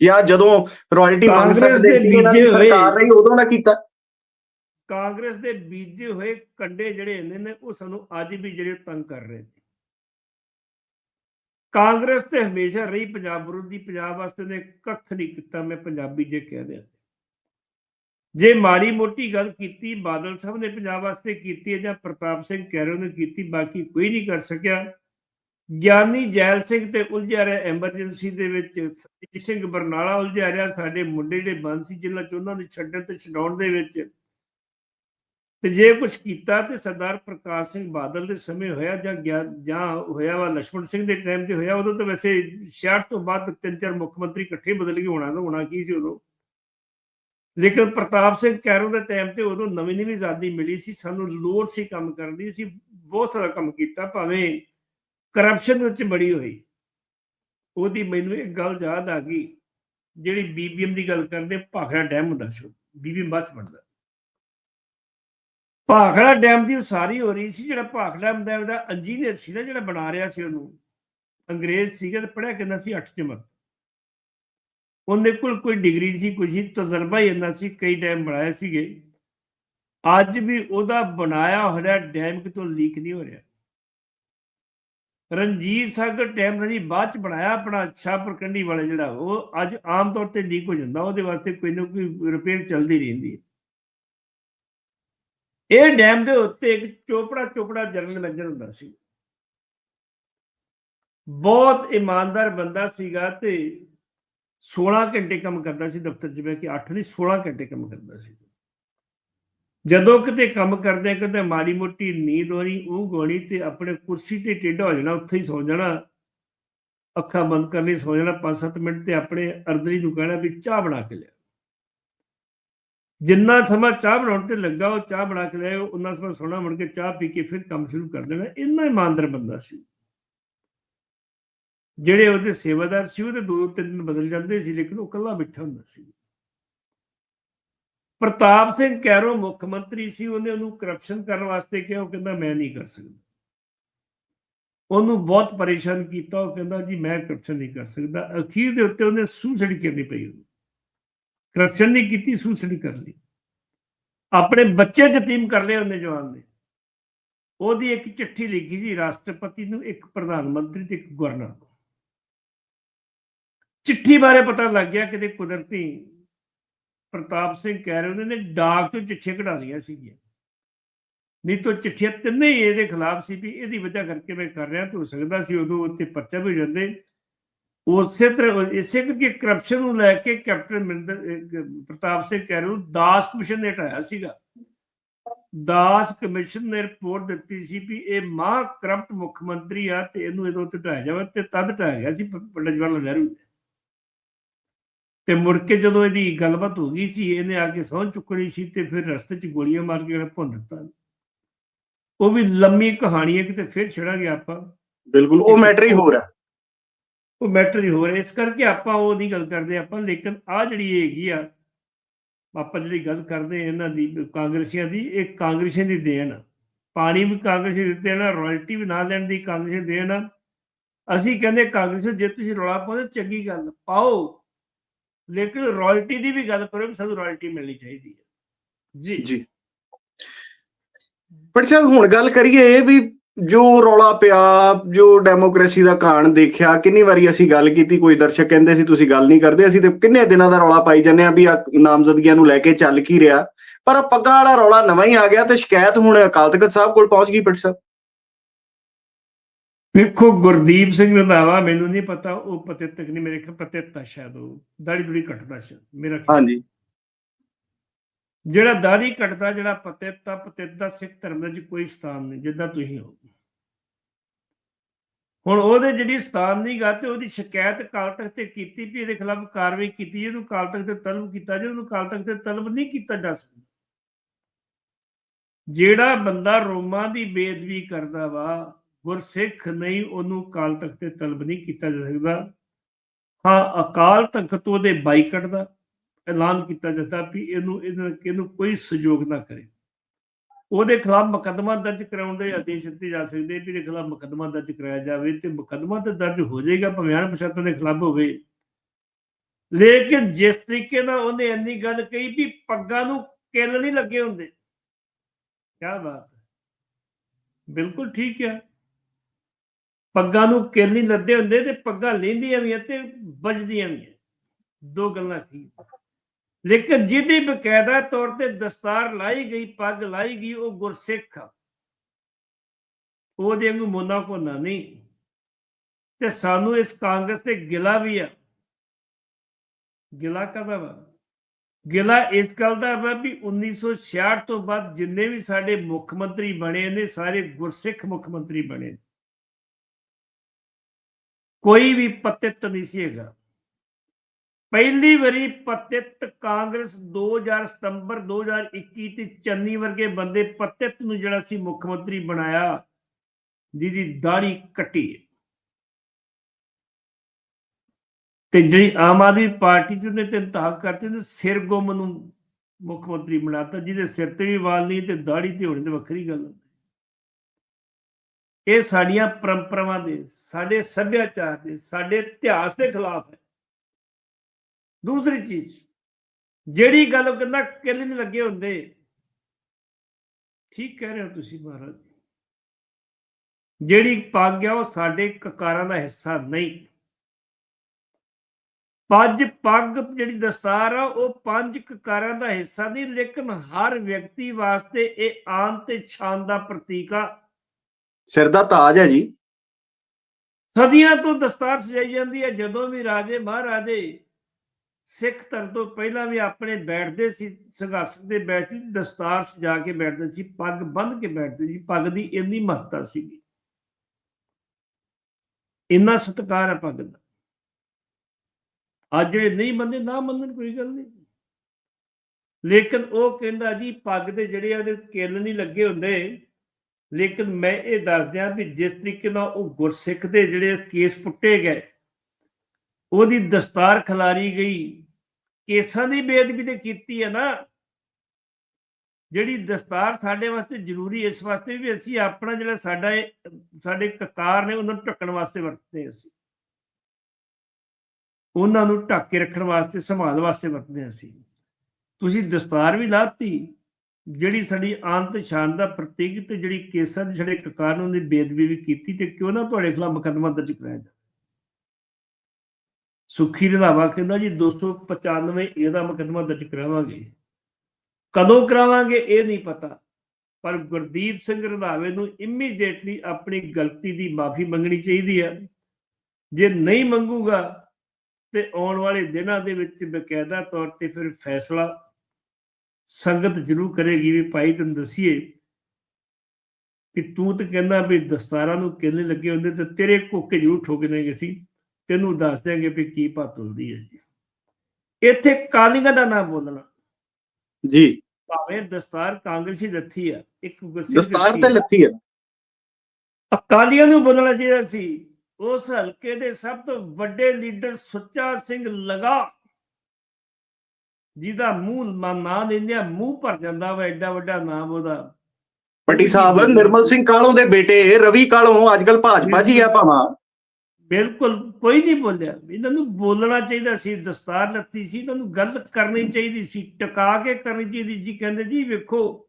ਜਾਂ ਜਦੋਂ ਰਾਇਲਟੀ ਮੰਗ ਸਕਦੇ ਸੀ ਇਹਨਾਂ ਦੀ ਸਰਕਾਰ ਰਹੀ ਉਦੋਂ ਨਾ ਕੀਤਾ। ਕਾਂਗਰਸ ਦੇ ਬੀਜੇ ਹੋਏ ਕੰਡੇ ਜਿਹੜੇ ਹੁੰਦੇ ਨੇ ਉਹ ਸਾਨੂੰ ਅੱਜ ਵੀ ਜਿਹੜੇ ਤੰਗ ਕਰ ਰਹੇ ਨੇ। ਕਾਂਗਰਸ ਤੇ ਹਮੇਸ਼ਾ ਰਹੀ ਪੰਜਾਬ ਵਿਰੋਧੀ। ਪੰਜਾਬ ਵਾਸਤੇ ਨੇ ਕੱਖ ਨਹੀਂ ਕੀਤਾ ਮੈਂ ਪੰਜਾਬੀ ਜੇ ਕਹਿ ਦਿਆਂ। ਜੇ ਮਾੜੀ ਮੋਟੀ ਗੱਲ ਕੀਤੀ, ਬਾਦਲ ਸਾਹਿਬ ਨੇ ਪੰਜਾਬ ਵਾਸਤੇ ਕੀਤੀ ਹੈ ਜਾਂ ਪ੍ਰਤਾਪ ਸਿੰਘ ਕੈਰੋ ਨੇ ਕੀਤੀ, ਬਾਕੀ ਕੋਈ ਨਹੀਂ ਕਰ ਸਕਿਆ। ਗਿਆਨੀ ਜੈਲ ਸਿੰਘ ਤੇ ਉਲਝਿਆ ਰਿਹਾ, ਐਮਰਜੈਂਸੀ ਦੇ ਵਿੱਚ ਸਰਜੀਤ ਸਿੰਘ ਬਰਨਾਲਾ ਉਲਝਿਆ ਰਿਹਾ, ਸਾਡੇ ਮੁੰਡੇ ਜਿਹੜੇ ਬੰਸੀ ਜ਼ਿਲ੍ਹਾ ਚ ਉਹਨਾਂ ਨੂੰ ਛੱਡਣ ਤੇ ਛਡਾਉਣ ਦੇ ਵਿੱਚ। ਤੇ ਜੇ ਕੁਝ ਕੀਤਾ ਤੇ ਸਰਦਾਰ ਪ੍ਰਕਾਸ਼ ਸਿੰਘ ਬਾਦਲ ਦੇ ਸਮੇਂ ਹੋਇਆ ਜਾਂ ਗਿਆ, ਜਾਂ ਹੋਇਆ ਵਾ ਲక్ష్మణ ਸਿੰਘ ਦੇ ਟਾਈਮ ਤੇ ਹੋਇਆ, ਉਦੋਂ ਤਾਂ ਵੈਸੇ 66 ਤੋਂ ਬਾਅਦ ਤਿੰਨ ਚਾਰ ਮੁੱਖ ਮੰਤਰੀ ਇਕੱਠੇ ਬਦਲ ਗਏ, ਹੋਣਾ ਹੋਣਾ ਕੀ ਸੀ ਉਦੋਂ। ਲੇਕਿਨ ਪ੍ਰਤਾਪ ਸਿੰਘ ਕੈਰੋ ਦੇ ਟਾਈਮ ਤੇ ਉਦੋਂ ਨਵੀਂ ਨਵੀਂ ਆਜ਼ਾਦੀ ਮਿਲੀ ਸੀ, ਸਾਨੂੰ ਲੋੜ ਸੀ ਕੰਮ ਕਰਨ ਦੀ ਸੀ ਬਹੁਤ ਸਾਰਾ ਕੰਮ ਕੀਤਾ, ਭਾਵੇਂ ਕਰਪਸ਼ਨ ਵਿੱਚ ਬੜੀ ਹੋਈ। ਉਹਦੀ ਮੈਨੂੰ ਇੱਕ ਗੱਲ ਯਾਦ ਆ ਗਈ, ਜਿਹੜੀ ਬੀਬੀਐਮ ਦੀ ਗੱਲ ਕਰਦੇ, ਭਾਖੜਾ ਡੈਮ ਹੁੰਦਾ ਸੀ ਬੀਬੀ ਬਾਅਦ ਚ ਬਣਦਾ। ਭਾਖੜਾ ਡੈਮ ਦੀ ਉਸਾਰੀ ਹੋ ਰਹੀ ਸੀ, ਜਿਹੜਾ ਭਾਖੜਾ ਡੈਮ ਦਾ ਇੰਜੀਨੀਅਰ ਸੀ ਨਾ, ਜਿਹੜਾ ਬਣਾ ਰਿਹਾ ਸੀ ਉਹਨੂੰ, ਅੰਗਰੇਜ਼ ਸੀਗਾ ਤੇ ਪੜਿਆ ਕਿੰਨਾ ਸੀ 8 ਜਮਤ ਉਹਦੇ ਕੋਲ ਕੋਈ ਡਿਗਰੀ ਸੀ ਕੁਝ ਸੀ, ਤਜਰਬਾ ਹੀ ਇੰਨਾ ਸੀ, ਕਈ ਡੈਮ ਬਣਾਏ ਸੀਗੇ। ਅੱਜ ਵੀ ਉਹਦਾ ਬਣਾਇਆ ਹੋਇਆ ਡੈਮ ਕਿਤੋਂ ਲੀਕ ਨਹੀਂ ਹੋ ਰਿਹਾ। ਰਣਜੀਤ ਸਾਗਰ ਡੈਮ ਨੇ ਬਾਅਦ ਚ ਬਣਾਇਆ ਆਪਣਾ ਛਾਪਰ ਕੰਢੀ ਵਾਲਾ ਜਿਹੜਾ, ਉਹ ਅੱਜ ਆਮ ਤੌਰ ਤੇ ਲੀਕ ਹੋ ਜਾਂਦਾ, ਉਹਦੇ ਵਾਸਤੇ ਕੋਈ ਨਾ ਕੋਈ ਰਿਪੇਅਰ ਚੱਲਦੀ ਰਹਿੰਦੀ ਹੈ। ਇਹ ਡੈਮ ਦੇ ਉੱਤੇ ਇੱਕ ਚੋਪੜਾ ਚੋਪੜਾ ਜਨਰਲ ਮੈਨੇਜਰ ਹੁੰਦਾ ਸੀ। ਬਹੁਤ ਇਮਾਨਦਾਰ ਬੰਦਾ ਸੀਗਾ ਤੇ 16 ਘੰਟੇ ਕੰਮ ਕਰਦਾ ਸੀ ਦਫ਼ਤਰ 'ਚ ਬਹਿ ਕੇ 8 ਨਹੀਂ 16 ਘੰਟੇ ਕੰਮ ਕਰਦਾ ਸੀ। ਜਦੋਂ ਕਿਤੇ ਕੰਮ ਕਰਦੇ ਕਿਤੇ ਮਾੜੀ ਮੋਟੀ ਨੀਂਦ ਹੋਣੀ ਉਹ ਗੋਣੀ ਤੇ ਆਪਣੇ ਕੁਰਸੀ ਤੇ ਟੇਢਾ ਹੋ ਜਾਣਾ, ਉੱਥੇ ਹੀ ਸੌ ਜਾਣਾ। ਅੱਖਾਂ ਬੰਦ ਕਰ ਲਈ, ਸੌ ਜਾਣਾ 5-7 ਮਿੰਟ ਤੇ ਆਪਣੇ ਅਰਦਰੀ ਨੂੰ ਕਹਿਣਾ ਵੀ ਚਾਹ ਬਣਾ ਕੇ ਲਿਆ ਜਿੰਨਾ ਸਮਾਂ ਚਾਹ ਬਣਾਉਣ ਤੇ ਲੱਗਾ, ਉਹ ਚਾਹ ਬਣਾ ਕੇ ਲਿਆਓ ਉਹਨਾਂ ਸਮਾਂ ਸੋਣਾ ਮੁੜ ਕੇ ਚਾਹ ਪੀ ਕੇ ਫਿਰ ਕੰਮ ਸ਼ੁਰੂ ਕਰ ਦੇਣਾ। ਇੰਨਾ ਇਮਾਨਦਾਰ ਬੰਦਾ ਸੀ। ਜਿਹੜੇ ਉਹਦੇ ਸੇਵਾਦਾਰ ਸੀ, ਉਹਦੇ ਦੋ ਤਿੰਨ ਦਿਨ ਬਦਲ ਜਾਂਦੇ ਸੀ, ਲੇਕਿਨ ਉਹ ਇਕੱਲਾ ਬੈਠਾ ਹੁੰਦਾ ਸੀ। ਪ੍ਰਤਾਪ ਸਿੰਘ ਕੈਰੋ ਮੁੱਖ ਮੰਤਰੀ ਸੀ, ਉਹਨੇ ਉਹਨੂੰ ਕਰਪਸ਼ਨ ਕਰਨ ਵਾਸਤੇ ਕਿਹਾ, ਉਹ ਕਹਿੰਦਾ, ਮੈਂ ਨਹੀਂ ਕਰ ਸਕਦਾ। ਉਹਨੂੰ ਬਹੁਤ ਪਰੇਸ਼ਾਨ ਕੀਤਾ, ਉਹ ਕਹਿੰਦਾ, ਜੀ, ਮੈਂ ਕਰਪਸ਼ਨ ਨਹੀਂ ਕਰ ਸਕਦਾ। ਅਖੀਰ ਦੇ ਉੱਤੇ ਉਹਨੇ ਸੂਸੜੀ ਕਰਨੀ ਪਈ ਉਹਨੂੰ। ਕਰਪਸ਼ਨ ਨਹੀਂ ਕੀਤੀ ਸੂਸੜੀ ਕਰ ਲਈ। ਆਪਣੇ ਬੱਚੇ ਯਤੀਮ ਕਰ ਲਏ ਉਹਨੇ ਜਵਾਨ ਨੇ। ਉਹਦੀ ਇੱਕ ਚਿੱਠੀ ਲਿਖੀ ਸੀ, ਰਾਸ਼ਟਰਪਤੀ ਨੂੰ ਇੱਕ ਪ੍ਰਧਾਨ ਮੰਤਰੀ ਤੇ ਇੱਕ ਗਵਰਨਰ ਨੂੰ। ਚਿੱਠੀ ਬਾਰੇ ਪਤਾ ਲੱਗ ਗਿਆ ਕਿਤੇ ਕੁਦਰਤੀ ਪ੍ਰਤਾਪ ਸਿੰਘ ਕਹਿ ਰਹੇ ਉਹਨੇ ਨੇ ਡਾਕ ਤੋਂ ਚਿੱਠੀਆਂ ਕਢਾ ਲਈਆਂ ਸੀਗੀਆਂ। ਨਹੀਂ ਤਾਂ ਚਿੱਠੀਆਂ ਤਿੰਨੇ ਹੀ ਇਹਦੇ ਖਿਲਾਫ ਸੀ ਵੀ ਇਹਦੀ ਵਜ੍ਹਾ ਕਰਕੇ ਮੈਂ ਕਰ ਰਿਹਾ ਤੇ ਸਕਦਾ ਸੀ, ਉਦੋਂ ਉੱਤੇ ਪਰਚਾ ਵੀ ਹੋ ਜਾਂਦੇ। ਉਸੇ ਤਰ੍ਹਾਂ, ਇਸੇ ਕਰਕੇ ਕਰਪਸ਼ਨ ਨੂੰ ਲੈ ਕੇ ਕੈਪਟਨ ਮਿੰਦਰ ਪ੍ਰਤਾਪ ਸਿੰਘ ਕਹਿ ਰਹੇ ਦਾਸ ਕਮਿਸ਼ਨ ਨੇ ਹਟਾਇਆ ਸੀਗਾ। ਦਾਸ ਕਮਿਸ਼ਨ ਨੇ ਰਿਪੋਰਟ ਦਿੱਤੀ ਸੀ ਵੀ ਇਹ ਮਾਂ ਕਰਪਟ ਮੁੱਖ ਮੰਤਰੀ ਆ ਤੇ ਇਹਨੂੰ ਇਹਦੇ ਉੱਤੇ ਹਟਾਇਆ ਜਾਵੇ ਤੇ ਤਦ ਹਟਾਇਆ ਗਿਆ ਸੀ ਪੰਡਿਤ ਜਵਾਹਰ ਲਾਲ ਨਹਿਰੂ ਨੇ। ਤੇ ਮੁੜ ਕੇ ਜਦੋਂ ਇਹਦੀ ਗੱਲਬਾਤ ਹੋ ਗਈ ਸੀ ਇਹਨੇ ਆ ਕੇ ਸਹੁੰ ਚੁੱਕਣੀ ਸੀ ਤੇ ਫਿਰ ਰਸਤੇ 'ਚ ਗੋਲੀਆਂ ਮਾਰ ਕੇ ਭੁੰਨ ਦਿੱਤਾ। ਉਹ ਵੀ ਲੰਮੀ ਕਹਾਣੀ ਹੈ ਕਿਤੇ ਫਿਰ ਛੜਾਂਗੇ ਆਪਾਂ। ਬਿਲਕੁਲ ਉਹ ਮੈਟਰ ਹੀ ਹੋਰ ਹੈ। ਉਹ ਮੈਟਰ ਹੀ ਹੋ। ਰਿਹਾ ਇਸ ਕਰਕੇ ਆਪਾਂ ਉਹਦੀ ਗੱਲ ਕਰਦੇ ਆਪਾਂ ਲੇਕਿਨ ਆ ਜਿਹੜੀ ਹੈਗੀ ਆ ਆਪਾਂ ਜਿਹੜੀ ਗੱਲ ਕਰਦੇ ਇਹਨਾਂ ਦੀ ਕਾਂਗਰਸੀਆਂ ਦੀ ਇਹ ਕਾਂਗਰਸੀਆਂ ਦੀ ਦੇਣ। ਪਾਣੀ ਵੀ ਕਾਂਗਰਸੀ ਦਿੱਤੇ ਨਾ ਰਾਇਲਟੀ ਵੀ ਨਾ ਲੈਣ ਦੀ ਕਾਂਗਰਸੀ ਦੇਣ ਆ। ਅਸੀਂ ਕਹਿੰਦੇ ਕਾਂਗਰਸ ਜੇ ਤੁਸੀਂ ਰੌਲਾ ਪਾਉਂਦੇ ਚੰਗੀ ਗੱਲ ਪਾਓ। ਲੇਕਿਨ ਰਾਇਲਟੀ ਦੀ ਵੀ ਗੱਲ ਕਰੋ ਸਾਨੂੰ ਰਾਇਲਟੀ ਮਿਲਣੀ ਚਾਹੀਦੀ ਹੈ। ਜੀ। ਜੀ। ਪਰ ਸਾਹਿਬ ਹੁਣ ਗੱਲ ਕਰੀਏ ਵੀ ਜੋ ਰੌਲਾ ਪਿਆ, ਜੋ ਡੈਮੋਕ੍ਰੇਸੀ ਦਾ ਕਾਣ ਦੇਖਿਆ, ਕਿੰਨੀ ਵਾਰੀ ਅਸੀਂ ਗੱਲ ਕੀਤੀ, ਕੋਈ ਦਰਸ਼ਕ ਕਹਿੰਦੇ ਸੀ ਤੁਸੀਂ ਗੱਲ ਨਹੀਂ ਕਰਦੇ, ਅਸੀਂ ਤੇ ਕਿੰਨੇ ਦਿਨਾਂ ਦਾ ਰੌਲਾ ਪਾਈ ਜਾਂਦੇ ਆ ਵੀ ਆ ਨਾਮਜ਼ਦਗੀਆਂ ਨੂੰ ਲੈ ਕੇ ਚੱਲ ਕੀ ਰਿਹਾ। ਪਰ ਆਹ ਪੱਗਾਂ ਵਾਲਾ ਰੌਲਾ ਨਵਾਂ ਹੀ ਆ ਗਿਆ ਤੇ ਸ਼ਿਕਾਇਤ ਹੁਣ ਅਕਾਲ ਤਖਤ ਸਾਹਿਬ ਕੋਲ ਪਹੁੰਚ ਗਈ ਪਟ ਸਾਹਿਬ ਵੇਖੋ ਗੁਰਦੀਪ ਸਿੰਘ ਰੰਧਾਵਾ ਮੈਨੂੰ ਨਹੀਂ ਪਤਾ ਉਹ ਪਤਿਤਕ ਨਹੀਂ ਮੇਰੇ ਖਿਆਲ ਪਤਿਤ ਆ ਸ਼ਾਇਦ ਉਹ ਦਾੜੀ ਦੂੜੀ ਕੱਟਦਾ ਸ਼ਾਇਦ ਮੇਰਾ ਖਿਆਲ। ਹਾਂਜੀ। ਜਿਹੜਾ ਦਾੜੀ ਕੱਟਦਾ ਜਿਹੜਾ ਪਤਿਤ ਆ ਪਤਿਤ ਦਾ ਸਿੱਖ ਧਰਮ ਵਿੱਚ ਕੋਈ ਸਥਾਨ ਨਹੀਂ ਜਿੱਦਾਂ ਤੁਸੀਂ ਹੋ। ਹੁਣ ਉਹਦੇ ਜਿਹੜੀ ਸਥਾਨ ਨਹੀਂ ਗਾ ਤੇ ਉਹਦੀ ਸ਼ਿਕਾਇਤ ਕਾਲ ਤਖਤ ਤੇ ਕੀਤੀ ਵੀ ਇਹਦੇ ਖਿਲਾਫ ਕਾਰਵਾਈ ਕੀਤੀ ਇਹਨੂੰ ਕਾਲ ਤਖਤ ਤੇ ਤਲਬ ਕੀਤਾ ਜੇ ਉਹਨੂੰ ਕਾਲ ਤਖਤ ਤੇ ਤਲਬ ਨਹੀਂ ਕੀਤਾ ਜਾ ਸਕਦਾ। ਜਿਹੜਾ ਬੰਦਾ ਰੋਮਾਂ ਦੀ ਬੇਦਬੀ ਕਰਦਾ ਵਾ ਗੁਰਸਿੱਖ ਨਹੀਂ, ਉਹਨੂੰ ਕਾਲ ਤਖਤ ਤੇ ਤਲਬ ਨਹੀਂ ਕੀਤਾ ਜਾ ਸਕਦਾ। ਹਾਂ, ਅਕਾਲ ਤਖਤ ਉਹਦੇ ਬਾਈਕਟ ਦਾ ਐਲਾਨ ਕੀਤਾ ਜਾਂਦਾ ਵੀ ਇਹਨੂੰ ਇਹਨੂੰ ਇਹਨੂੰ ਕੋਈ ਸਹਿਯੋਗ ਨਾ ਕਰੇ। ਉਹਦੇ ਖਿਲਾਫ ਮੁਕੱਦਮਾ ਦਰਜ ਕਰਾਉਣ ਦੇ ਆਦੇਸ਼ ਦਿੱਤੇ ਜਾ ਸਕਦੇ ਵੀ ਇਹਦੇ ਖਿਲਾਫ ਮੁਕੱਦਮਾ ਦਰਜ ਕਰਾਇਆ ਜਾਵੇ ਤੇ ਮੁਕੱਦਮਾ ਤਾਂ ਦਰਜ ਹੋ ਜਾਏਗਾ, ਭਾਵੇਂ ਅਣਪਛਾਤੇ ਦੇ ਖਿਲਾਫ ਹੋਵੇ। ਲੇਕਿਨ ਜਿਸ ਤਰੀਕੇ ਨਾਲ ਉਹਨੇ ਇੰਨੀ ਗੱਲ ਕਹੀ ਵੀ ਪੱਗਾਂ ਨੂੰ ਕਿੱਲ ਨਹੀਂ ਲੱਗੇ ਹੁੰਦੇ। ਕੀ ਬਾਤ ਬਿਲਕੁਲ ਠੀਕ ਹੈ। ਪੱਗਾਂ ਨੂੰ ਕਿੱਲ ਲੱਦੇ ਹੁੰਦੇ ਤੇ ਪੱਗਾਂ ਲੈਂਦੀਆਂ ਵੀ ਆ ਤੇ ਵੱਜਦੀਆਂ ਵੀ ਆ। ਦੋ ਗੱਲਾਂ ਕੀ ਲੇਕਿਨ ਜਿਹਦੀ ਬਕਾਇਦਾ ਤੌਰ ਤੇ ਦਸਤਾਰ ਲਾਈ ਗਈ, ਪੱਗ ਲਾਈ ਗਈ, ਉਹ ਗੁਰਸਿੱਖ ਆ। ਉਹਦੇ ਵਾਂਗੂ ਮੋਨਾ ਕੋਨਾ ਨਹੀਂ। ਤੇ ਸਾਨੂੰ ਇਸ ਕਾਂਗਰਸ ਤੇ ਗਿਲਾ ਵੀ ਆ। ਗਿਲਾ ਕਦਾ ਵਾ? ਗਿਲਾ ਇਸ ਗੱਲ ਦਾ ਵਾ ਵੀ 1966 ਤੋਂ ਬਾਅਦ ਜਿੰਨੇ ਵੀ ਸਾਡੇ ਮੁੱਖ ਮੰਤਰੀ ਬਣੇ ਨੇ, ਸਾਰੇ ਗੁਰਸਿੱਖ ਮੁੱਖ ਮੰਤਰੀ ਬਣੇ ਨੇ। ਕੋਈ ਵੀ ਪਤਿਤ ਨਹੀਂ ਸੀ ਹੈਗਾ। ਪਹਿਲੀ ਵਾਰੀ ਪਤਿਤ ਕਾਂਗਰਸ 2000 ਸਤੰਬਰ 2021 ਤੇ ਚੰਨੀ ਵਰਗੇ ਬੰਦੇ ਪਤਿਤ ਨੂੰ ਜਿਹੜਾ ਸੀ ਮੁੱਖ ਮੰਤਰੀ ਬਣਾਇਆ, ਜਿਹਦੀ ਦਾੜੀ ਕੱਟੀ ਤੇ ਜਿਹੜੀ ਆਮ ਆਦਮੀ ਪਾਰਟੀ ਚ ਉਹਨੇ ਤੇ ਇੰਤਹਾਕ ਕਰਤੇ ਨੇ ਸਿਰ ਗੁੰਮ ਨੂੰ ਮੁੱਖ ਮੰਤਰੀ ਬਣਾਤਾ ਜਿਹਦੇ ਸਿਰ ਤੇ ਵੀ ਵਾਲ ਨਹੀਂ ਤੇ ਦਾੜੀ ਤੇ ਹੋਣੀ ਤੇ ਵੱਖਰੀ ਗੱਲ ਹੈ। ਇਹ ਸਾਡੀਆਂ ਪਰੰਪਰਾਵਾਂ ਦੇ, ਸਾਡੇ ਸੱਭਿਆਚਾਰ ਦੇ, ਸਾਡੇ ਇਤਿਹਾਸ ਦੇ ਖਿਲਾਫ ਹੈ। ਦੂਸਰੀ ਚੀਜ਼, ਜਿਹੜੀ ਗੱਲ ਉਹ ਕਹਿੰਦਾ ਕਿੱਲ ਨਹੀਂ ਲੱਗੇ ਹੁੰਦੇ, ਠੀਕ ਕਹਿ ਰਹੇ ਹੋ ਤੁਸੀਂ ਮਹਾਰਾਜ। ਜਿਹੜੀ ਪੱਗ ਆ ਉਹ ਸਾਡੇ ਕਕਾਰਾਂ ਦਾ ਹਿੱਸਾ ਨਹੀਂ। ਪੰਜ ਪੱਗ ਜਿਹੜੀ ਦਸਤਾਰ ਆ, ਉਹ ਪੰਜ ਕਕਾਰਾਂ ਦਾ ਹਿੱਸਾ ਨਹੀਂ, ਲੇਕਿਨ ਹਰ ਵਿਅਕਤੀ ਵਾਸਤੇ ਇਹ ਆਨ ਤੇ ਸ਼ਾਨ ਦਾ ਪ੍ਰਤੀਕ ਆ। ਸਿਰ ਦਾ ਤਾਜ ਹੈ ਜੀ। ਸਦੀਆਂ ਤੋਂ ਦਸਤਾਰ ਸਜਾਈ ਜਾਂਦੀ ਹੈ। ਜਦੋਂ ਵੀ ਰਾਜੇ ਮਹਾਰਾਜੇ ਸਿੱਖ ਧਰਮ ਤੋਂ ਪਹਿਲਾਂ ਵੀ ਆਪਣੇ ਬੈਠਦੇ ਸੀ, ਸੰਘਰਸ਼ ਦੇ ਬੈਠਦੇ ਦਸਤਾਰ ਸਜਾ ਕੇ ਬੈਠਦੇ ਸੀ, ਪੱਗ ਬੰਨ੍ਹ ਕੇ ਬੈਠਦੇ ਸੀ, ਪੱਗ ਦੀ ਇੰਨੀ ਮਹੱਤਤਾ ਸੀਗੀ। ਇੰਨਾ ਸਤਿਕਾਰ ਹੈ ਪੱਗ ਦਾ। ਅੱਜ ਜਿਹੜੇ ਨਹੀਂ ਮੰਨਦੇ, ਨਾ ਮੰਨਣ ਕੋਈ ਗੱਲ ਨਹੀਂ। ਲੇਕਿਨ ਉਹ ਕਹਿੰਦਾ ਜੀ, ਪੱਗ ਦੇ ਜਿਹੜੇ ਉਹਦੇ ਕਿੱਲ ਨਹੀਂ ਲੱਗੇ ਹੁੰਦੇ। ਲੇਕਿਨ ਮੈਂ ਇਹ ਦੱਸ ਦਿਆਂ ਵੀ ਜਿਸ ਤਰੀਕੇ ਨਾਲ ਉਹ ਗੁਰਸਿੱਖ ਦੇ ਜਿਹੜੇ ਕੇਸ ਪੁੱਟੇ ਗਏ, ਉਹਦੀ ਦਸਤਾਰ ਖਿਲਾਰੀ ਗਈ, ਕੇਸਾਂ ਦੀ ਬੇਅਦਬੀ ਤੇ ਕੀਤੀ ਹੈ ਨਾ। ਜਿਹੜੀ ਦਸਤਾਰ ਸਾਡੇ ਵਾਸਤੇ ਜ਼ਰੂਰੀ ਇਸ ਵਾਸਤੇ ਵੀ ਅਸੀਂ ਆਪਣਾ ਜਿਹੜਾ ਸਾਡਾ ਸਾਡੇ ਕਕਾਰ ਨੇ ਉਹਨਾਂ ਨੂੰ ਢੱਕਣ ਵਾਸਤੇ ਵਰਤਦੇ ਅਸੀਂ। ਉਹਨਾਂ ਨੂੰ ਢੱਕ ਕੇ ਰੱਖਣ ਵਾਸਤੇ, ਸੰਭਾਲ ਵਾਸਤੇ ਵਰਤਦੇ ਹਾਂ ਅਸੀਂ। ਤੁਸੀਂ ਦਸਤਾਰ ਵੀ ਲਾਤੀ ਜਿਹੜੀ ਸਾਡੀ ਅੰਤ ਸ਼ਾਨ ਦਾ ਪ੍ਰਤੀਕ ਤੇ ਜਿਹੜੀ ਕੇਸਾਂ ਦੇ ਜਿਹੜੇ ਕਕਾਰ ਨੂੰ ਦੀ ਬੇਦਬੀ ਵੀ ਕੀਤੀ ਤੇ ਕਿਉਂ ਨਾ ਤੁਹਾਡੇ ਖਿਲਾਫ ਮੁਕੱਦਮਾ ਦਰਜ ਕਰਾਇਆ ਜਾਵੇ। ਸੁਖੀ ਰੰਧਾਵਾ ਕਹਿੰਦਾ ਜੀ 295 ਇਹਦਾ ਮੁਕੱਦਮਾ ਦਰਜ ਕਰਾਵਾਂਗੇ। ਕਦੋਂ ਕਰਾਵਾਂਗੇ ਇਹ ਨਹੀਂ ਪਤਾ, ਪਰ ਗੁਰਦੀਪ ਸਿੰਘ ਰੰਧਾਵੇ ਨੂੰ ਇਮੀਡੀਏਟਲੀ ਆਪਣੀ ਗਲਤੀ ਦੀ ਮਾਫੀ ਮੰਗਣੀ ਚਾਹੀਦੀ ਹੈ ਜੇ ਨਹੀਂ ਮੰਗੂਗਾ ਤੇ ਆਉਣ ਵਾਲੇ ਦਿਨਾਂ ਦੇ ਵਿੱਚ ਬਕਾਇਦਾ ਤੌਰ ਤੇ ਫਿਰ ਫੈਸਲਾ ਸੰਗਤ ਜ਼ਰੂਰ ਕਰੇਗੀ ਵੀ ਭਾਈ ਤੈਨੂੰ ਦਸੀਏ ਕਿ ਤੂੰ ਤਾਂ ਕਹਿੰਦਾ ਵੀ ਦਸਤਾਰਾਂ ਨੂੰ ਕਿੰਨੇ ਲੱਗੇ ਹੁੰਦੇ ਤੇ ਤੇਰੇ ਕੋਕੇ ਜ਼ਰੂਰ ਠੋਕਣਗੇ ਸੀ ਤੈਨੂੰ ਦੱਸ ਦਿਆਂਗੇ ਵੀ ਕੀ ਭੱਤ ਹੁੰਦੀ ਹੈ ਜੀ। ਇੱਥੇ ਕਾਲੀਆਂ ਦਾ ਨਾਮ ਬੋਲਣਾ। ਜੀ। ਭਾਵੇਂ ਦਸਤਾਰ ਕਾਂਗਰਸੀ ਲੱਥੀ ਆ ਇੱਕ ਗੁਰਸਿੱਖ ਦਸਤਾਰ ਤੇ ਆ। ਲੱਥੀ ਹੈ ਅਕਾਲੀਆਂ ਨੂੰ ਬੋਲਣਾ ਚਾਹੀਦਾ ਸੀ ਉਸ ਹਲਕੇ ਦੇ ਸਭ ਤੋਂ ਵੱਡੇ ਲੀਡਰ ਸੁੱਚਾ ਸਿੰਘ ਲਗਾ। ਜਿਹਦਾ ਮੂੰਹ ਨਾਂ ਲੈਂਦਿਆਂ ਮੂੰਹ ਭਰ ਜਾਂਦਾ ਵਾ ਐਡਾ ਵੱਡਾ ਨਾਮ ਉਹਦਾ। ਪੱਟੀ ਸਾਹਿਬ ਨਿਰਮਲ ਸਿੰਘ ਕਾਲੋਂ ਦੇ ਬੇਟੇ? ਰਵੀ ਕਾਲੋਂ ਅੱਜਕੱਲ ਭਾਜਪਾ ਜੀ ਆ ਭਾਵਾਂ। ਬਿਲਕੁਲ ਕੋਈ ਨਹੀਂ ਬੋਲਿਆ। ਇਹਨਾਂ ਨੂੰ ਬੋਲਣਾ ਚਾਹੀਦਾ ਸੀ ਦਸਤਾਰ ਲੱਤੀ ਸੀ ਇਹਨਾਂ ਨੂੰ ਗੱਲ ਕਰਨੀ ਚਾਹੀਦੀ ਸੀ ਟਿਕਾ ਕੇ ਕਰਨੀ ਚਾਹੀਦੀ ਸੀ। ਕਹਿੰਦੇ ਜੀ ਵੇਖੋ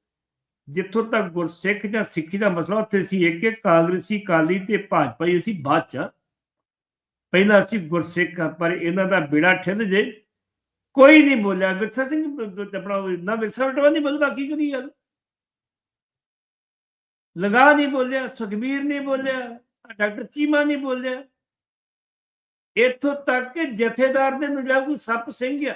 ਜਿੱਥੋਂ ਤੱਕ ਗੁਰਸਿੱਖ ਜਾਂ ਸਿੱਖੀ ਦਾ ਮਸਲਾ ਉੱਥੇ ਸੀ ਇੱਕ ਇੱਕ ਕਾਂਗਰਸੀ ਕਾਲੀ ਤੇ ਭਾਜਪਾਈ ਅਸੀਂ ਬਾਅਦ ਚ ਪਹਿਲਾਂ ਅਸੀਂ ਗੁਰਸਿੱਖ ਪਰ ਇਹਨਾਂ ਦਾ ਬਿੜਾ ਠਿੱਲ ਜੇ ਕੋਈ ਨਹੀਂ ਬੋਲਿਆ। ਵਿਰਸਾ ਸਿੰਘ ਆਪਣਾ ਨਾ ਵਿਰਸਾ ਵਟਵਾ ਨਹੀਂ ਬੋਲ ਬਾਕੀ ਕਦੀ ਗੱਲ। ਲਗਾ ਨਹੀਂ ਬੋਲਿਆ ਸੁਖਬੀਰ ਨਹੀਂ ਬੋਲਿਆ ਡਾਕਟਰ ਚੀਮਾ ਨਹੀਂ ਬੋਲਿਆ। ਇੱਥੋਂ ਤੱਕ ਕਿ ਜਥੇਦਾਰ ਦੇ ਨੂੰ ਕੋਈ ਸੱਪ ਸਿੰਘ ਆ।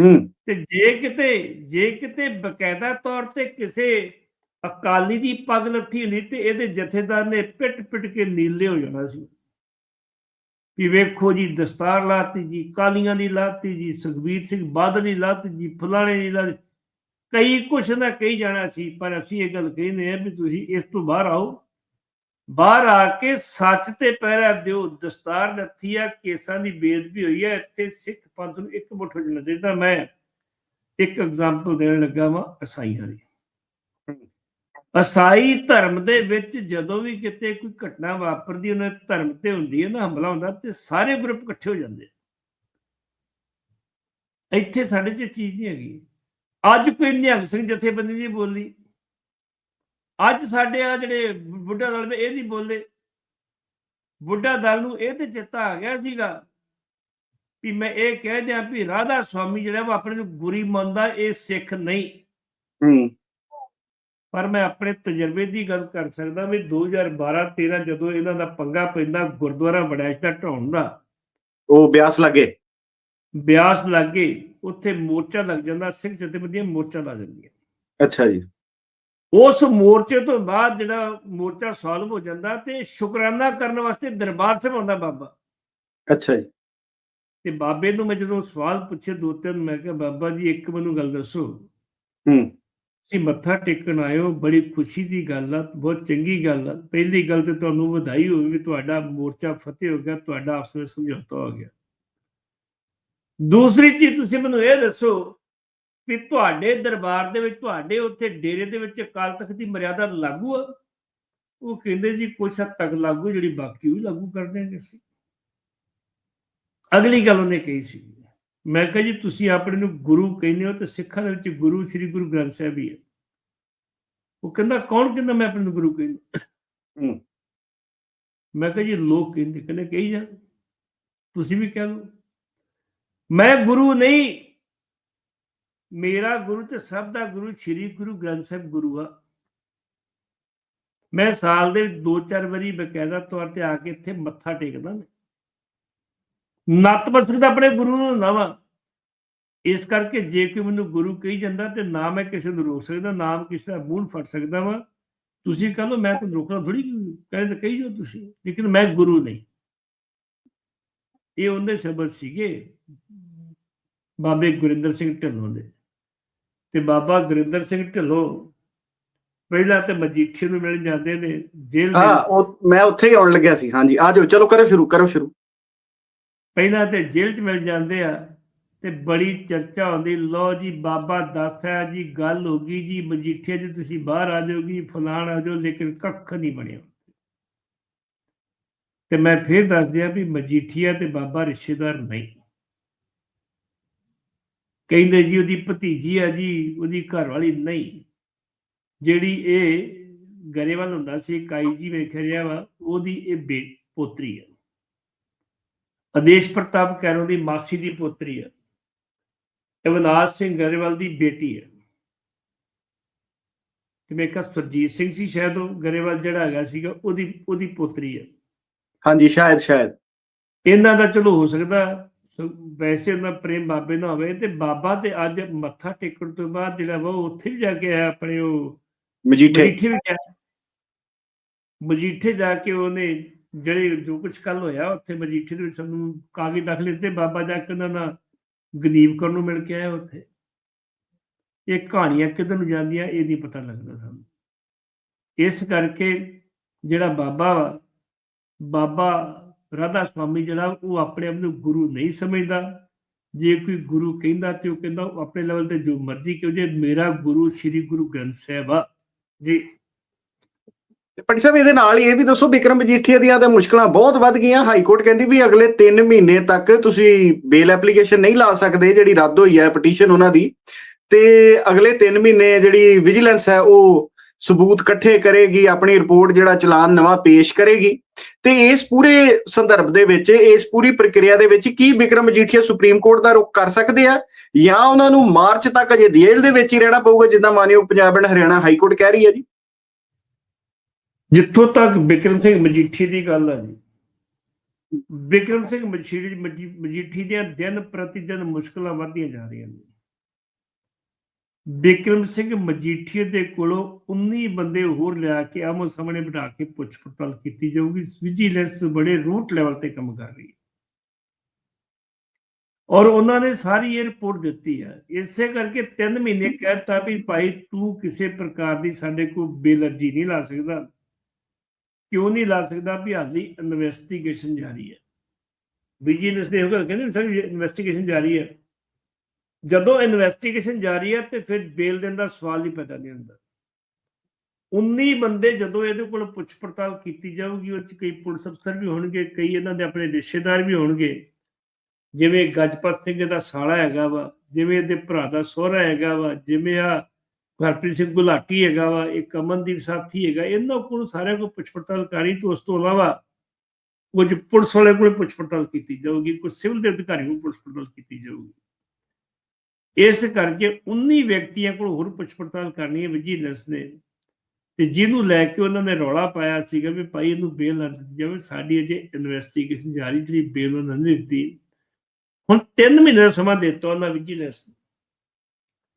ਹੂੰ। ਤੇ ਜੇ ਕਿਤੇ ਜੇ ਕਿਤੇ ਬਕਾਇਦਾ ਤੌਰ ਤੇ ਕਿਸੇ ਅਕਾਲੀ ਦੀ ਪੱਗ ਲੱਥੀ ਹੁੰਦੀ ਤੇ ਇਹਦੇ ਜਥੇਦਾਰ ਨੇ ਪਿੱਟ ਪਿੱਟ ਕੇ ਨੀਲੇ ਹੋ ਜਾਣਾ ਸੀ। ਵੀ ਵੇਖੋ ਜੀ, ਦਸਤਾਰ ਲਾਤੀ ਜੀ, ਕਾਲੀਆਂ ਦੀ ਲਾਤੀ ਜੀ, ਸੁਖਬੀਰ ਸਿੰਘ ਬਾਦਲ ਦੀ ਲਾਤੀ ਜੀ, ਫਲਾਣੇ ਦੀ ਲਾਤੀ ਕਈ ਕੁਛ ਨਾ ਕਹੀ ਜਾਣਾ ਸੀ, ਪਰ ਅਸੀਂ ਇਹ ਗੱਲ ਕਹਿੰਦੇ ਆ ਵੀ ਤੁਸੀਂ ਇਸ ਤੋਂ ਬਾਹਰ ਆਓ। ਬਾਹਰ ਆ ਕੇ ਸੱਚ ਤੇ ਪਹਿਰਾ ਦਿਓ, ਦਸਤਾਰ ਲੱਥੀ ਆ, ਕੇਸਾਂ ਦੀ ਬੇਦਬੀ ਹੋਈ ਹੈ ਇੱਥੇ ਸਿੱਖ ਪੰਥ ਨੂੰ ਇੱਕ ਮੁੱਠ ਹੋ ਜਾਣਾ ਚਾਹੀਦਾ ਮੈਂ। ਇੱਕ ਐਗਜ਼ਾਮਪਲ ਦੇਣ ਲੱਗਾ ਵਾਂ ਈਸਾਈਆਂ ਦੀ। ਈਸਾਈ ਧਰਮ ਦੇ ਵਿੱਚ ਜਦੋਂ ਵੀ ਕਿਤੇ ਕੋਈ ਘਟਨਾ ਵਾਪਰਦੀ, ਉਹਨਾਂ ਧਰਮ ਤੇ ਹੁੰਦੀ ਹੈ ਨਾ, ਹਮਲਾ ਹੁੰਦਾ, ਤੇ ਸਾਰੇ ਗਰੁੱਪ ਇਕੱਠੇ ਹੋ ਜਾਂਦੇ ਇੱਥੇ ਸਾਡੇ 'ਚ ਚੀਜ਼ ਨਹੀਂ ਹੈਗੀ। ਅੱਜ ਕੋਈ ਨਿਹੰਗ ਸਿੰਘ ਜਥੇਬੰਦੀ ਨਹੀਂ ਬੋਲੀ ਅੱਜ ਸਾਡੇ ਆ ਜਿਹੜੇ ਬੁੱਢਾ ਦਲ ਇਹ ਨਹੀਂ ਬੋਲੇ। ਬੁੱਢਾ ਦਲ ਨੂੰ ਇਹ ਤੇ ਚੇਤਾ ਆ ਗਿਆ ਸੀਗਾ ਵੀ ਮੈਂ ਇਹ ਕਹਿ ਦਿਆਂ ਵੀ ਰਾਧਾ ਸਵਾਮੀ ਜਿਹੜਾ ਉਹ ਆਪਣੇ ਨੂੰ ਬੁਰੀ ਮੰਨਦਾ, ਇਹ ਸਿੱਖ ਨਹੀਂ। ਹੂੰ। ਪਰ ਮੈਂ ਆਪਣੇ ਤਜਰਬੇ ਦੀ ਗੱਲ ਕਰ ਸਕਦਾ ਵੀ 2012 13 ਜਦੋਂ ਇਹਨਾਂ ਦਾ ਪੰਗਾ ਪੈਂਦਾ ਗੁਰਦੁਆਰਾ ਬੜੈਚ ਦਾ ਢਾਉਣ ਦਾ। ਉਹ ਬਿਆਸ ਲੱਗੇ? ਬਿਆਸ ਲੱਗੇ ਉੱਥੇ ਮੋਰਚਾ ਲੱਗ ਜਾਂਦਾ ਸਿੱਖ ਜਥੇਬੰਦੀਆਂ ਮੋਰਚਾ ਲਾ ਦਿੰਦੀਆਂ। ਅੱਛਾ ਜੀ। ਉਸ ਮੋਰਚੇ ਤੋਂ ਬਾਅਦ ਜਿਹੜਾ ਮੋਰਚਾ ਸੋਲਵ ਹੋ ਜਾਂਦਾ ਤੇ ਸ਼ੁਕਰਾਨਾ ਕਰਨ ਵਾਸਤੇ ਦਰਬਾਰ ਸਾਹਿਬ ਆਉਂਦਾ ਬਾਬਾ। ਅੱਛਾ ਜੀ। ਤੇ ਬਾਬੇ ਨੂੰ ਮੈਂ ਜਦੋਂ ਸਵਾਲ ਪੁੱਛੇ ਦੋ ਤਿੰਨ ਮੈਂ ਕਿਹਾ ਬਾਬਾ ਜੀ ਇੱਕ ਮੈਨੂੰ ਗੱਲ ਦੱਸੋ। ਹੂੰ। ਤੁਸੀਂ ਮੱਥਾ ਟੇਕਣ ਆਇਓ ਬੜੀ ਖੁਸ਼ੀ ਦੀ ਗੱਲ ਆ, ਬਹੁਤ ਚੰਗੀ ਗੱਲ ਆ। ਪਹਿਲੀ ਗੱਲ ਤੇ ਤੁਹਾਨੂੰ ਵਧਾਈ ਹੋਵੇ ਵੀ ਤੁਹਾਡਾ ਮੋਰਚਾ ਫਤਿਹ ਹੋ ਗਿਆ, ਤੁਹਾਡਾ ਆਪਸ ਵਿੱਚ ਸਮਝੌਤਾ ਹੋ ਗਿਆ। ਦੂਸਰੀ ਚੀਜ਼ ਤੁਸੀਂ ਮੈਨੂੰ ਇਹ ਦੱਸੋ ਵੀ ਤੁਹਾਡੇ ਦਰਬਾਰ ਦੇ ਵਿੱਚ, ਤੁਹਾਡੇ ਉੱਥੇ ਡੇਰੇ ਦੇ ਵਿੱਚ ਅਕਾਲ ਤਖਤ ਦੀ ਮਰਿਆਦਾ ਲਾਗੂ ਆ? ਉਹ ਕਹਿੰਦੇ ਜੀ ਕੁਛ ਹੱਦ ਤੱਕ ਲਾਗੂ ਜਿਹੜੀ ਬਾਕੀ ਉਹ ਲਾਗੂ ਕਰ ਦੇਣਗੇ ਸੀ ਅਗਲੀ ਗੱਲ ਉਹਨੇ ਕਹੀ ਸੀ। ਮੈਂ ਕਿਹਾ ਜੀ ਤੁਸੀਂ ਆਪਣੇ ਨੂੰ ਗੁਰੂ ਕਹਿੰਦੇ ਹੋ ਤੇ ਸਿੱਖਾਂ ਦੇ ਵਿੱਚ ਗੁਰੂ ਸ੍ਰੀ ਗੁਰੂ ਗ੍ਰੰਥ ਸਾਹਿਬ ਹੀ ਹੈ। ਉਹ ਕਹਿੰਦਾ ਕੌਣ ਕਹਿੰਦਾ ਮੈਂ ਆਪਣੇ ਨੂੰ ਗੁਰੂ ਕਹਿੰਦਾ। ਮੈਂ ਕਿਹਾ ਜੀ ਲੋਕ ਕਹਿੰਦੇ ਕਹਿੰਦੇ ਕਹੀ ਜਾ। ਤੁਸੀਂ ਵੀ ਕਹਿ ਲਓ ਮੈਂ ਗੁਰੂ ਨਹੀਂ। ਮੇਰਾ ਗੁਰੂ ਤੇ ਸਭ ਦਾ ਗੁਰੂ ਸ੍ਰੀ ਗੁਰੂ ਗ੍ਰੰਥ ਸਾਹਿਬ ਗੁਰੂ ਆ। ਮੈਂ ਸਾਲ ਦੇ ਦੋ ਚਾਰ ਵਾਰੀ ਬਕਾਇਦਾ ਤੌਰ ਤੇ ਆ ਕੇ ਇੱਥੇ ਮੱਥਾ ਟੇਕਦਾ। ਨਤਮਸਤਕ ਤਾਂ ਆਪਣੇ ਗੁਰੂ ਨੂੰ ਹੁੰਦਾ ਵਾ। ਇਸ ਕਰਕੇ ਜੇ ਕੋਈ ਮੈਨੂੰ ਗੁਰੂ ਕਹੀ ਜਾਂਦਾ ਤੇ ਨਾ ਮੈਂ ਕਿਸੇ ਨੂੰ ਰੋਕ ਸਕਦਾ ਨਾਮ ਕਿਸੇ ਦਾ ਮੂੰਹ ਫੜ ਸਕਦਾ ਵਾ। ਤੁਸੀਂ ਕਹ ਲਓ ਮੈਂ ਤੁਹਾਨੂੰ ਰੋਕਣਾ ਥੋੜੀ ਕਹਿੰਦੇ ਤਾਂ ਕਹੀ ਜਾਓ ਤੁਸੀਂ ਲੇਕਿਨ ਮੈਂ ਗੁਰੂ ਨਹੀਂ। ਇਹ ਉਹਦੇ ਸ਼ਬਦ ਸੀਗੇ ਬਾਬੇ ਗੁਰਿੰਦਰ ਸਿੰਘ ਢਿੱਲੋਂ ਦੇ। ਤੇ ਬਾਬਾ ਗੁਰਿੰਦਰ ਸਿੰਘ ਢਿੱਲੋਂ ਪਹਿਲਾਂ ਤੇ ਮਜੀਠੇ ਨੂੰ ਮਿਲ ਜਾਂਦੇ ਨੇ ਜੇਲ੍ਹ ਦੇ ਹਾਂ ਮੈਂ ਉੱਥੇ ਹੀ ਆਉਣ ਲੱਗਿਆ ਸੀ। ਹਾਂਜੀ ਆ ਜਾਓ ਚਲੋ ਕਰੋ ਸ਼ੁਰੂ ਕਰੋ ਸ਼ੁਰੂ। ਪਹਿਲਾਂ ਤੇ ਜੇਲ੍ਹ 'ਚ ਮਿਲ ਜਾਂਦੇ ਆ ਤੇ ਬੜੀ ਚਰਚਾ ਹੁੰਦੀ ਲੋ ਜੀ ਬਾਬਾ ਦੱਸਿਆ ਜੀ, ਗੱਲ ਹੋ ਗਈ ਜੀ, ਮਜੀਠੀਆ ਜੀ ਤੁਸੀਂ ਬਾਹਰ ਆ ਜਾਓਗੀ ਫਲਾਣ ਆ ਜਾਓ, ਲੇਕਿਨ ਕੱਖ ਨਹੀਂ ਬਣਿਆ। ਤੇ ਮੈਂ ਫੇਰ ਦੱਸ ਦਿਆਂ ਵੀ ਮਜੀਠੀਆ ਤੇ ਬਾਬਾ ਰਿਸ਼ਤੇਦਾਰ ਨਹੀਂ। ਕਹਿੰਦੇ ਜੀ ਉਹਦੀ ਭਤੀਜੀ ਆ ਜੀ, ਉਹਦੀ ਘਰ ਵਾਲੀ ਨਹੀਂ। ਜਿਹੜੀ ਇਹ ਗਰੇਵਾਲ ਹੁੰਦਾ ਸੀ, ਕਾਈ ਜੀ ਵੇਖ ਰਿਹਾ ਵਾ, ਉਹਦੀ ਇਹ ਬੇ, ਪੋਤਰੀ ਆ। ਆਦੇਸ਼ ਪ੍ਰਤਾਪ ਕੈਰੋਂ ਦੀ ਮਾਸੀ ਦੀ ਪੁੱਤਰੀ ਹੈ। ਅਵਨਾਜ ਸਿੰਘ ਗਰੇਵਾਲ ਦੀ ਬੇਟੀ ਹੈ। ਤੇ ਮੇਰੇ ਖਿਆਲ ਸੁਰਜੀਤ ਸਿੰਘ ਸੀ ਸ਼ਾਇਦ ਉਹ ਗਰੇਵਾਲ ਜਿਹੜਾ ਹੈਗਾ ਸੀਗਾ ਉਹਦੀ ਉਹਦੀ ਪੁੱਤਰੀ ਹੈ। ਹਾਂਜੀ ਸ਼ਾਇਦ ਸ਼ਾਇਦ। ਇਹਨਾਂ ਦਾ ਚਲੋ ਹੋ ਸਕਦਾ ਵੈਸੇ ਉਹਨਾਂ ਪ੍ਰੇਮ ਬਾਬੇ ਨਾਲ ਹੋਵੇ ਤੇ ਬਾਬਾ ਤੇ ਅੱਜ ਮੱਥਾ ਟੇਕਣ ਤੋਂ ਬਾਅਦ ਜਿਹੜਾ ਵਾ ਉਹ ਉੱਥੇ ਵੀ ਜਾ ਕੇ ਆਇਆ ਆਪਣੇ ਉਹ ਮਜੀਠੇ। ਮਜੀਠੇ ਵੀ ਗਿਆ। ਮਜੀਠੇ ਜਾ ਕੇ ਉਹਨੇ ਜਿਹੜੇ ਜੋ ਕੁਝ ਕੱਲ ਹੋਇਆ ਉੱਥੇ ਮਜੀਠੇ ਦੇ ਵਿੱਚ ਸਾਨੂੰ ਕਾਗਜ਼ ਦਾਖਲ ਦਿੱਤੇ, ਬਾਬਾ ਜਾ ਕੇ ਉਹਨਾਂ ਨਾਲ ਗਨੀਵ ਕਰਨ ਨੂੰ ਮਿਲ ਕੇ ਆਇਆ ਉੱਥੇ। ਇਹ ਕਹਾਣੀਆਂ ਕਿੱਧਰ ਨੂੰ ਜਾਂਦੀਆਂ ਇਹ ਨਹੀਂ ਪਤਾ ਲੱਗਦਾ ਸਾਨੂੰ। ਇਸ ਕਰਕੇ ਜਿਹੜਾ ਬਾਬਾ ਬਾਬਾ ਰਾਧਾ ਸਵਾਮੀ ਜਿਹੜਾ ਉਹ ਆਪਣੇ ਆਪ ਨੂੰ ਗੁਰੂ ਨਹੀਂ ਸਮਝਦਾ। ਜੇ ਕੋਈ ਗੁਰੂ ਕਹਿੰਦਾ ਤੇ ਉਹ ਕਹਿੰਦਾ ਉਹ ਆਪਣੇ ਲੈਵਲ ਤੇ ਜੋ ਮਰਜ਼ੀ ਕਿਉਂ ਜੇ ਮੇਰਾ ਗੁਰੂ ਸ੍ਰੀ ਗੁਰੂ ਗ੍ਰੰਥ ਸਾਹਿਬ ਆ, ਜੀ ਤੇ ਪਟੀ ਸਾਹਿਬ, ਇਹਦੇ ਨਾਲ ਹੀ ਇਹ ਵੀ ਦੱਸੋ, ਵਿਕਰਮ ਮਜੀਠੀਆ ਦੀਆਂ ਤਾਂ ਮੁਸ਼ਕਲਾਂ ਬਹੁਤ ਵੱਧ ਗਈਆਂ। ਹਾਈ ਕੋਰਟ ਕਹਿੰਦੀ ਵੀ ਅਗਲੇ 3 ਮਹੀਨੇ ਤੱਕ ਤੁਸੀਂ ਬੇਲ ਐਪਲੀਕੇਸ਼ਨ ਨਹੀਂ ਲਾ ਸਕਦੇ, ਜਿਹੜੀ ਰੱਦ ਹੋਈ ਹੈ ਪਟੀਸ਼ਨ ਉਹਨਾਂ ਦੀ। ਤੇ ਅਗਲੇ 3 ਮਹੀਨੇ ਜਿਹੜੀ ਵਿਜੀਲੈਂਸ ਹੈ, ਉਹ ਸਬੂਤ ਇਕੱਠੇ ਕਰੇਗੀ, ਆਪਣੀ ਰਿਪੋਰਟ ਜਿਹੜਾ ਚਲਾਨ ਨਵਾਂ ਪੇਸ਼ ਕਰੇਗੀ। ਤੇ ਇਸ ਪੂਰੇ ਸੰਦਰਭ ਦੇ ਵਿੱਚ, ਇਸ ਪੂਰੀ ਪ੍ਰਕਿਰਿਆ ਦੇ ਵਿੱਚ ਕੀ ਵਿਕਰਮ ਮਜੀਠੀਆ ਸੁਪਰੀਮ ਕੋਰਟ ਦਾ ਰੁਖ ਕਰ ਸਕਦੇ ਆ? ਜਾਂ ਉਹਨਾਂ ਨੂੰ ਮਾਰਚ ਤੱਕ ਅਜੇ ਜੇਲ੍ਹ ਦੇ ਵਿੱਚ ਹੀ ਰਹਿਣਾ ਪਊਗਾ, ਜਿੱਦਾਂ ਮਾਨਯੋਗ Punjab and Haryana high court ਕਹਿ ਰਹੀ ਹੈ ਜੀ? ਜਿੱਥੋਂ ਤੱਕ ਬਿਕਰਮ ਸਿੰਘ ਮਜੀਠੀ ਦੀ ਗੱਲ ਹੈ ਜੀ। ਬਿਕਰਮ ਸਿੰਘ ਮਜੀਠੀ ਮਜੀ- ਮਜੀਠੀ ਦੀਆਂ ਦਿਨ ਪ੍ਰਤੀ ਦਿਨ ਮੁਸ਼ਕਲਾਂ ਵਧਦੀਆਂ ਜਾ ਰਹੀਆਂ ਨੇ। ਬਿਕਰਮ ਸਿੰਘ ਮਜੀਠੀ ਦੇ ਕੋਲੋਂ 19 ਬੰਦੇ ਹੋਰ ਲਿਆ ਕੇ ਆਮੋ ਸਾਹਮਣੇ ਬਿਠਾ ਕੇ ਪੁੱਛ ਪੜਤਾਲ ਕੀਤੀ ਜਾਊਗੀ। ਵਿਜੀਲੈਂਸ ਬੜੇ ਰੂਟ ਲੈਵਲ ਤੇ ਕੰਮ ਕਰ ਰਹੀ ਹੈ। ਔਰ ਉਹਨਾਂ ਨੇ ਸਾਰੀ ਇਹ ਰਿਪੋਰਟ ਦਿੱਤੀ ਹੈ। ਇਸੇ ਕਰਕੇ 3 ਮਹੀਨੇ ਕਹਿਤਾ ਵੀ ਭਾਈ ਤੂੰ ਕਿਸੇ ਪ੍ਰਕਾਰ ਦੀ ਸਾਡੇ ਕੋਲ ਬੇਲਰਜੀ ਨਹੀਂ ਲਾ ਸਕਦਾ। ਕਿਉਂ ਨਹੀਂ ਲਾ ਸਕਦਾ ਵੀ ਹਾਲੀ ਇਨਵੈਸਟੀਗੇਸ਼ਨ ਜਾਰੀ ਹੈ? ਵਿਜੀਲੈਂਸ ਦੇ ਹੁਕਮ ਕਹਿੰਦੇ ਸਾਡੀ ਇਨਵੈਸਟੀਗੇਸ਼ਨ ਜਾਰੀ ਹੈ। ਜਦੋਂ ਇਨਵੈਸਟੀਗੇਸ਼ਨ ਜਾਰੀ ਹੈ ਤੇ ਫਿਰ ਬੇਲ ਦੇਣ ਦਾ ਸਵਾਲ ਹੀ ਪੈਦਾ ਨਹੀਂ ਹੁੰਦਾ। 19 ਬੰਦੇ ਜਦੋਂ ਇਹਦੇ ਕੋਲ ਪੁੱਛ ਪੜਤਾਲ ਕੀਤੀ ਜਾਊਗੀ, ਉਹ ਚ ਕਈ ਪੁਲਿਸ ਅਫਸਰ ਵੀ ਹੋਣਗੇ, ਕਈ ਇਹਨਾਂ ਦੇ ਆਪਣੇ ਰਿਸ਼ਤੇਦਾਰ ਵੀ ਹੋਣਗੇ। ਜਿਵੇਂ ਗੱਜਪਤ ਸਿੰਘ ਦਾ ਸਾਲਾ ਹੈਗਾ ਵਾ, ਜਿਵੇਂ ਇਹਦੇ ਭਰਾ ਦਾ ਸਹੁਰਾ ਹੈਗਾ ਵਾ, ਜਿਵੇਂ ਆ ਹਰਪ੍ਰੀਤ ਸਿੰਘ ਗੁਲਾਟੀ ਹੈਗਾ ਵਾ, ਇੱਕ ਅਮਨਦੀਪ ਸਾਥੀ ਹੈਗਾ, ਇਹਨਾਂ ਕੋਲ ਸਾਰਿਆਂ ਕੋਲ ਪੁੱਛ ਪੜਤਾਲ ਕਰੀ ਤੇ, ਉਸ ਤੋਂ ਇਲਾਵਾ ਕੁਝ ਪੁਲਿਸ ਵਾਲੇ ਕੋਲ ਪੁੱਛ ਪੜਤਾਲ ਕੀਤੀ ਜਾਊਗੀ, ਕੁਝ ਸਿਵਲ ਦੇ ਅਧਿਕਾਰੀ ਕੋਲ ਪੁੱਛ ਪੜਤਾਲ ਕੀਤੀ ਜਾਊਗੀ। ਇਸ ਕਰਕੇ 19 ਵਿਅਕਤੀਆਂ ਕੋਲ ਹੋਰ ਪੁੱਛ ਪੜਤਾਲ ਕਰਨੀ ਹੈ ਵਿਜੀਲੈਂਸ ਨੇ। ਤੇ ਜਿਹਨੂੰ ਲੈ ਕੇ ਉਹਨਾਂ ਨੇ ਰੌਲਾ ਪਾਇਆ ਸੀਗਾ ਵੀ ਭਾਈ ਇਹਨੂੰ ਬੇਲ ਨਾ ਦਿੱਤੀ ਜਾਵੇ, ਸਾਡੀ ਅਜੇ ਇਨਵੈਸਟੀਗੇਸ਼ਨ ਜਾਰੀ ਜਿਹੜੀ ਬੇਲ ਉਹਨਾਂ ਨੇ ਦਿੱਤੀ। ਹੁਣ 3 ਮਹੀਨੇ ਦਾ ਸਮਾਂ ਦਿੱਤਾ ਉਹਨਾਂ ਵਿਜੀਲੈਂਸ ਨੂੰ।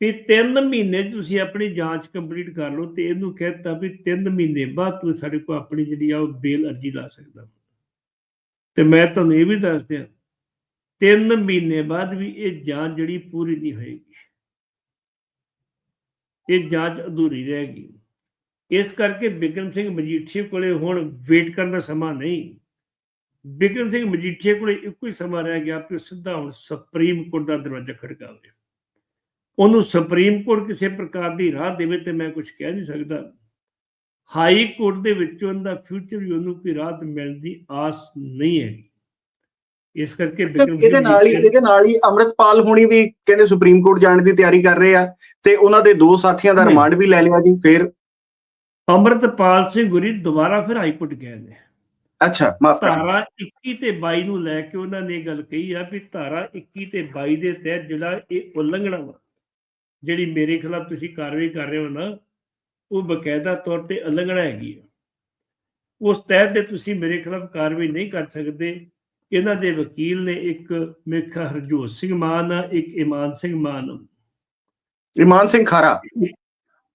ਵੀ 3 ਮਹੀਨੇ ਤੁਸੀਂ ਆਪਣੀ ਜਾਂਚ ਕੰਪਲੀਟ ਕਰ ਲਓ ਤੇ ਇਹਨੂੰ ਕਹਿਤਾ ਵੀ 3 ਮਹੀਨੇ ਬਾਅਦ ਤੂੰ ਸਾਡੇ ਕੋਲ ਆਪਣੀ ਜਿਹੜੀ ਆ ਉਹ ਬੇਲ ਅਰਜੀ ਲਾ ਸਕਦਾ। ਤੇ ਮੈਂ ਤੁਹਾਨੂੰ ਇਹ ਵੀ ਦੱਸ ਦਿਆਂ 3 ਮਹੀਨੇ ਬਾਅਦ ਵੀ ਇਹ ਜਾਂਚ ਜਿਹੜੀ ਪੂਰੀ ਨਹੀਂ ਹੋਏਗੀ। ਇਹ ਜਾਂਚ ਅਧੂਰੀ ਰਹੇਗੀ। ਇਸ ਕਰਕੇ ਬਿਕਰਮ ਸਿੰਘ ਮਜੀਠੀਏ ਕੋਲੇ ਹੁਣ ਵੇਟ ਕਰਨ ਦਾ ਸਮਾਂ ਨਹੀਂ। ਬਿਕਰਮ ਸਿੰਘ ਮਜੀਠੀਏ ਕੋਲੇ ਇੱਕੋ ਹੀ ਸਮਾਂ ਰਹਿ ਗਿਆ ਕਿ ਉਹ ਸਿੱਧਾ ਹੁਣ ਸੁਪਰੀਮ ਕੋਰਟ ਦਾ ਦਰਵਾਜ਼ਾ ਖੜਕਾਵੇ। ਉਹਨੂੰ ਸੁਪਰੀਮ ਕੋਰਟ ਕਿਸੇ ਪ੍ਰਕਾਰ ਦੀ ਰਾਹ ਦੇਵੇ ਤੇ ਮੈਂ ਕੁਝ ਕਹਿ ਨਹੀਂ ਸਕਦਾ। ਹਾਈ ਕੋਰਟ ਦੇ ਵਿੱਚੋਂ ਉਹਦਾ ਫਿਊਚਰ ਵੀ ਉਹਨੂੰ ਕੋਈ ਰਾਹਤ ਮਿਲਣ ਦੀ ਆਸ ਨਹੀਂ ਹੈ। ਇਸ ਕਰਕੇ ਇਹਦੇ ਨਾਲ ਹੀ ਇਹਦੇ ਨਾਲ ਹੀ ਅੰਮ੍ਰਿਤਪਾਲ ਹੋਣੀ ਵੀ ਕਹਿੰਦੇ ਸੁਪਰੀਮ ਕੋਰਟ ਜਾਣ ਦੀ ਤਿਆਰੀ ਕਰ ਰਹੇ ਆ ਤੇ ਉਹਨਾਂ ਦੇ ਦੋ ਸਾਥੀਆਂ ਦਾ। ਰਿਮਾਂਡ ਵੀ ਲੈ ਲਿਆ ਜੀ ਫਿਰ? ਅੰਮ੍ਰਿਤਪਾਲ ਸਿੰਘ ਗੁਰੀ ਦੁਬਾਰਾ ਫਿਰ ਹਾਈ ਕੋਰਟ ਗਏ ਨੇ। ਅੱਛਾ ਮਾਫ ਕਰਨਾ ਧਾਰਾ 21 ਤੇ 22 ਨੂੰ ਲੈ ਕੇ ਉਹਨਾਂ ਨੇ ਗੱਲ ਕਹੀ ਆ ਵੀ ਧਾਰਾ 21 ਤੇ 22 ਦੇ ਤਹਿਤ ਜਿਹੜਾ ਇਹ ਉਲੰਘਣਾ ਵਾ ਜਿਹੜੀ ਮੇਰੇ ਖਿਲਾਫ ਤੁਸੀਂ ਕਾਰਵਾਈ ਕਰ ਰਹੇ ਹੋ ਨਾ ਉਹ ਬਕਾਇਦਾ ਤੌਰ ਤੇ ਉਲੰਘਣਾ ਹੈਗੀ ਆ। ਉਸ ਤਹਿਤ ਤੇ ਤੁਸੀਂ ਮੇਰੇ ਖਿਲਾਫ ਕਾਰਵਾਈ ਨਹੀਂ ਕਰ ਸਕਦੇ। ਇਹਨਾਂ ਦੇ ਵਕੀਲ ਨੇ ਇੱਕ ਮੇਖਾ ਹਰਜੋਤ ਸਿੰਘ ਮਾਨ ਇੱਕ ਇਮਾਨ ਸਿੰਘ ਮਾਨ। ਇਮਾਨ ਸਿੰਘ ਖਾਰਾ?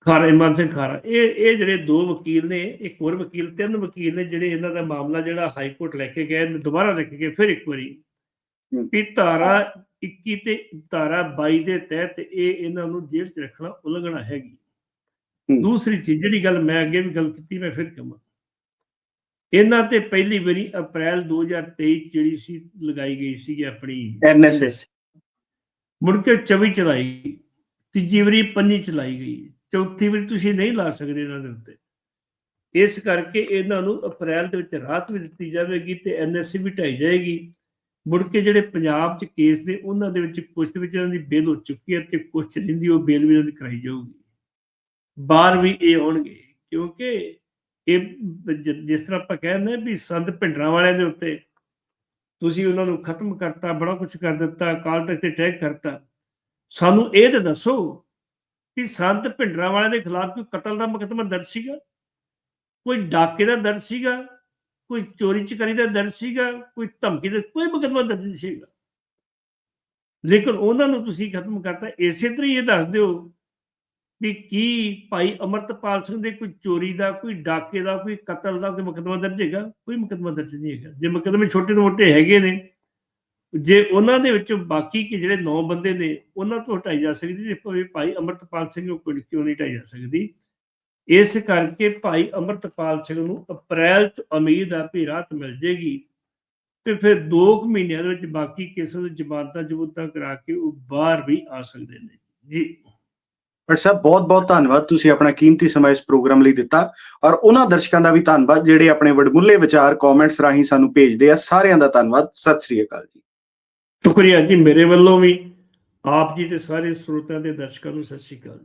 ਖਾਰਾ ਇਮਾਨ ਸਿੰਘ ਖਾਰਾ। ਇਹ ਇਹ ਜਿਹੜੇ ਦੋ ਵਕੀਲ ਨੇ ਇੱਕ ਹੋਰ ਵਕੀਲ ਤਿੰਨ ਵਕੀਲ ਨੇ ਜਿਹੜੇ ਇਹਨਾਂ ਦਾ ਮਾਮਲਾ ਜਿਹੜਾ ਹਾਈ ਕੋਰਟ ਲੈ ਕੇ ਗਏ ਦੁਬਾਰਾ ਲੈ ਕੇ ਗਏ ਫਿਰ ਇੱਕ ਵਾਰੀ। ਵੀ ਧਾਰਾ 21 ਤੇ ਧਾਰਾ 22 ਦੇ ਤਹਿਤ ਇਹ ਇਹਨਾਂ ਨੂੰ ਜੇਲ੍ਹ 'ਚ ਰੱਖਣਾ ਉਲੰਘਣਾ ਹੈਗੀ। ਦੂਸਰੀ ਚੀਜ਼ ਜਿਹੜੀ ਗੱਲ ਮੈਂ ਅੱਗੇ ਵੀ ਗੱਲ ਕੀਤੀ ਮੈਂ ਫਿਰ ਕਹਾਂ। ਇਹਨਾਂ ਤੇ ਪਹਿਲੀ ਵਾਰੀ ਅਪ੍ਰੈਲ 2023 'ਚ ਜਿਹੜੀ ਸੀ ਲਗਾਈ ਗਈ ਸੀ ਆਪਣੀ NSA ਮੁੜ ਕੇ 24 ਚਲਾਈ ਗਈ ਤੀਜੀ ਵਾਰੀ 25 ਚਲਾਈ ਗਈ ਚੌਥੀ ਵਾਰੀ ਤੁਸੀਂ ਨਹੀਂ ਲਾ ਸਕਦੇ ਇਹਨਾਂ ਦੇ ਉੱਤੇ। ਇਸ ਕਰਕੇ ਇਹਨਾਂ ਨੂੰ ਅਪ੍ਰੈਲ ਦੇ ਵਿੱਚ ਰਾਹਤ ਵੀ ਦਿੱਤੀ ਜਾਵੇਗੀ ਤੇ ਐਨਐਸਸੀ ਵੀ ਢਾਈ ਜਾਏਗੀ। ਮੁੜ ਕੇ ਜਿਹੜੇ ਪੰਜਾਬ 'ਚ ਕੇਸ ਨੇ, ਉਹਨਾਂ ਦੇ ਵਿੱਚ ਕੁਝ ਦੇ ਵਿੱਚ ਇਹਨਾਂ ਦੀ ਬੇਲ ਹੋ ਚੁੱਕੀ ਹੈ ਤੇ ਕੁਝ ਰਹਿੰਦੀ ਉਹ ਬੇਲ ਵੀ ਇਹਨਾਂ ਦੀ ਕਰਾਈ ਜਾਊਗੀ। ਬਾਹਰ ਵੀ ਇਹ ਹੋਣਗੇ ਕਿਉਂਕਿ ਇਹ ਜਿਸ ਤਰ੍ਹਾਂ ਆਪਾਂ ਕਹਿੰਦੇ ਵੀ ਸੰਤ ਭਿੰਡਰਾਂ ਵਾਲਿਆਂ ਦੇ ਉੱਤੇ ਤੁਸੀਂ ਉਹਨਾਂ ਨੂੰ ਖਤਮ ਕਰਤਾ, ਬੜਾ ਕੁਝ ਕਰ ਦਿੱਤਾ, ਅਕਾਲ ਤਖਤ ਤੇ ਅਟੈਕ ਕਰਤਾ, ਸਾਨੂੰ ਇਹ ਤਾਂ ਦੱਸੋ ਕਿ ਸੰਤ ਭਿੰਡਰਾਂ ਵਾਲਿਆਂ ਦੇ ਖਿਲਾਫ ਕੋਈ ਕਤਲ ਦਾ ਮੁਕੱਦਮਾ ਦਰਜ ਸੀਗਾ? ਕੋਈ ਡਾਕੇ ਦਾ ਦਰਜ ਸੀਗਾ? ਕੋਈ ਚੋਰੀ ਚਕਾਰੀ ਦਾ ਦਰਜ ਸੀਗਾ, ਕੋਈ ਧਮਕੀ ਦਾ, ਕੋਈ ਮੁਕੱਦਮਾ ਦਰਜ ਨਹੀਂ ਸੀਗਾ। ਲੇਕਿਨ ਉਹਨਾਂ ਨੂੰ ਤੁਸੀਂ ਖਤਮ ਕਰਤਾ। ਇਸੇ ਤਰ੍ਹਾਂ ਇਹ ਦੱਸ ਦਿਓ ਵੀ ਕੀ ਭਾਈ ਅਮਰਤਪਾਲ ਸਿੰਘ ਦੇ ਕੋਈ ਚੋਰੀ ਦਾ, ਕੋਈ ਡਾਕੇ ਦਾ, ਕੋਈ ਕਤਲ ਦਾ ਕੋਈ ਮੁਕੱਦਮਾ ਦਰਜ ਹੈਗਾ? ਕੋਈ ਮੁਕੱਦਮਾ ਦਰਜ ਨਹੀਂ ਹੈਗਾ। ਜੇ ਮੁਕੱਦਮੇ ਛੋਟੇ ਮੋਟੇ ਹੈਗੇ ਨੇ, ਜੇ ਉਹਨਾਂ ਦੇ ਵਿੱਚੋਂ ਬਾਕੀ ਕਿ ਜਿਹੜੇ 9 ਬੰਦੇ ਨੇ, ਉਹਨਾਂ ਤੋਂ ਹਟਾਈ ਜਾ ਸਕਦੀ ਜੇ ਭਾਵੇਂ ਭਾਈ ਅਮਰਤਪਾਲ ਸਿੰਘ ਨੂੰ ਕਿਉਂ ਨਹੀਂ ਹਟਾਈ ਜਾ ਸਕਦੀ? ਇਸ ਕਰਕੇ ਭਾਈ ਅਮਰਤਪਾਲ ਸਿੰਘ ਨੂੰ ਅਪ੍ਰੈਲ ਚ ਉਮੀਦ ਆ ਵੀ ਰਾਹਤ ਮਿਲ ਜੇਗੀ ਤੇ ਫਿਰ 2 ਮਹੀਨਿਆਂ ਦੇ ਵਿੱਚ ਬਾਕੀ ਕੇਸਾਂ ਦੀ ਜ਼ਮਾਨਤਾਂ ਜਬੂਤਾਂ ਕਰਾ ਕੇ ਉਹ ਬਾਹਰ ਵੀ ਆ ਸਕਦੇ ਨੇ। ਜੀ। ਪਰ ਸਾਹਿਬ ਬਹੁਤ ਬਹੁਤ ਧੰਨਵਾਦ ਤੁਸੀਂ ਆਪਣਾ ਕੀਮਤੀ ਸਮਾਂ ਇਸ ਪ੍ਰੋਗਰਾਮ ਲਈ ਦਿੱਤਾ ਔਰ ਉਹਨਾਂ ਦਰਸ਼ਕਾਂ ਦਾ ਵੀ ਧੰਨਵਾਦ ਜਿਹੜੇ ਆਪਣੇ ਵਡਮੁੱਲੇ ਵਿਚਾਰ ਕਮੈਂਟਸ ਰਾਹੀਂ ਸਾਨੂੰ ਭੇਜਦੇ ਆ। ਸਾਰਿਆਂ ਦਾ ਧੰਨਵਾਦ। ਸਤਿ ਸ੍ਰੀ ਅਕਾਲ ਜੀ। ਸ਼ੁਕਰੀਆ ਜੀ ਮੇਰੇ ਵੱਲੋਂ ਵੀ। ਆਪ ਜੀ ਦੇ ਸਾਰੇ ਸਰੋਤਿਆਂ ਦੇ ਦਰਸ਼ਕਾਂ ਨੂੰ ਸਤਿ ਸ਼੍ਰੀ ਅਕਾਲ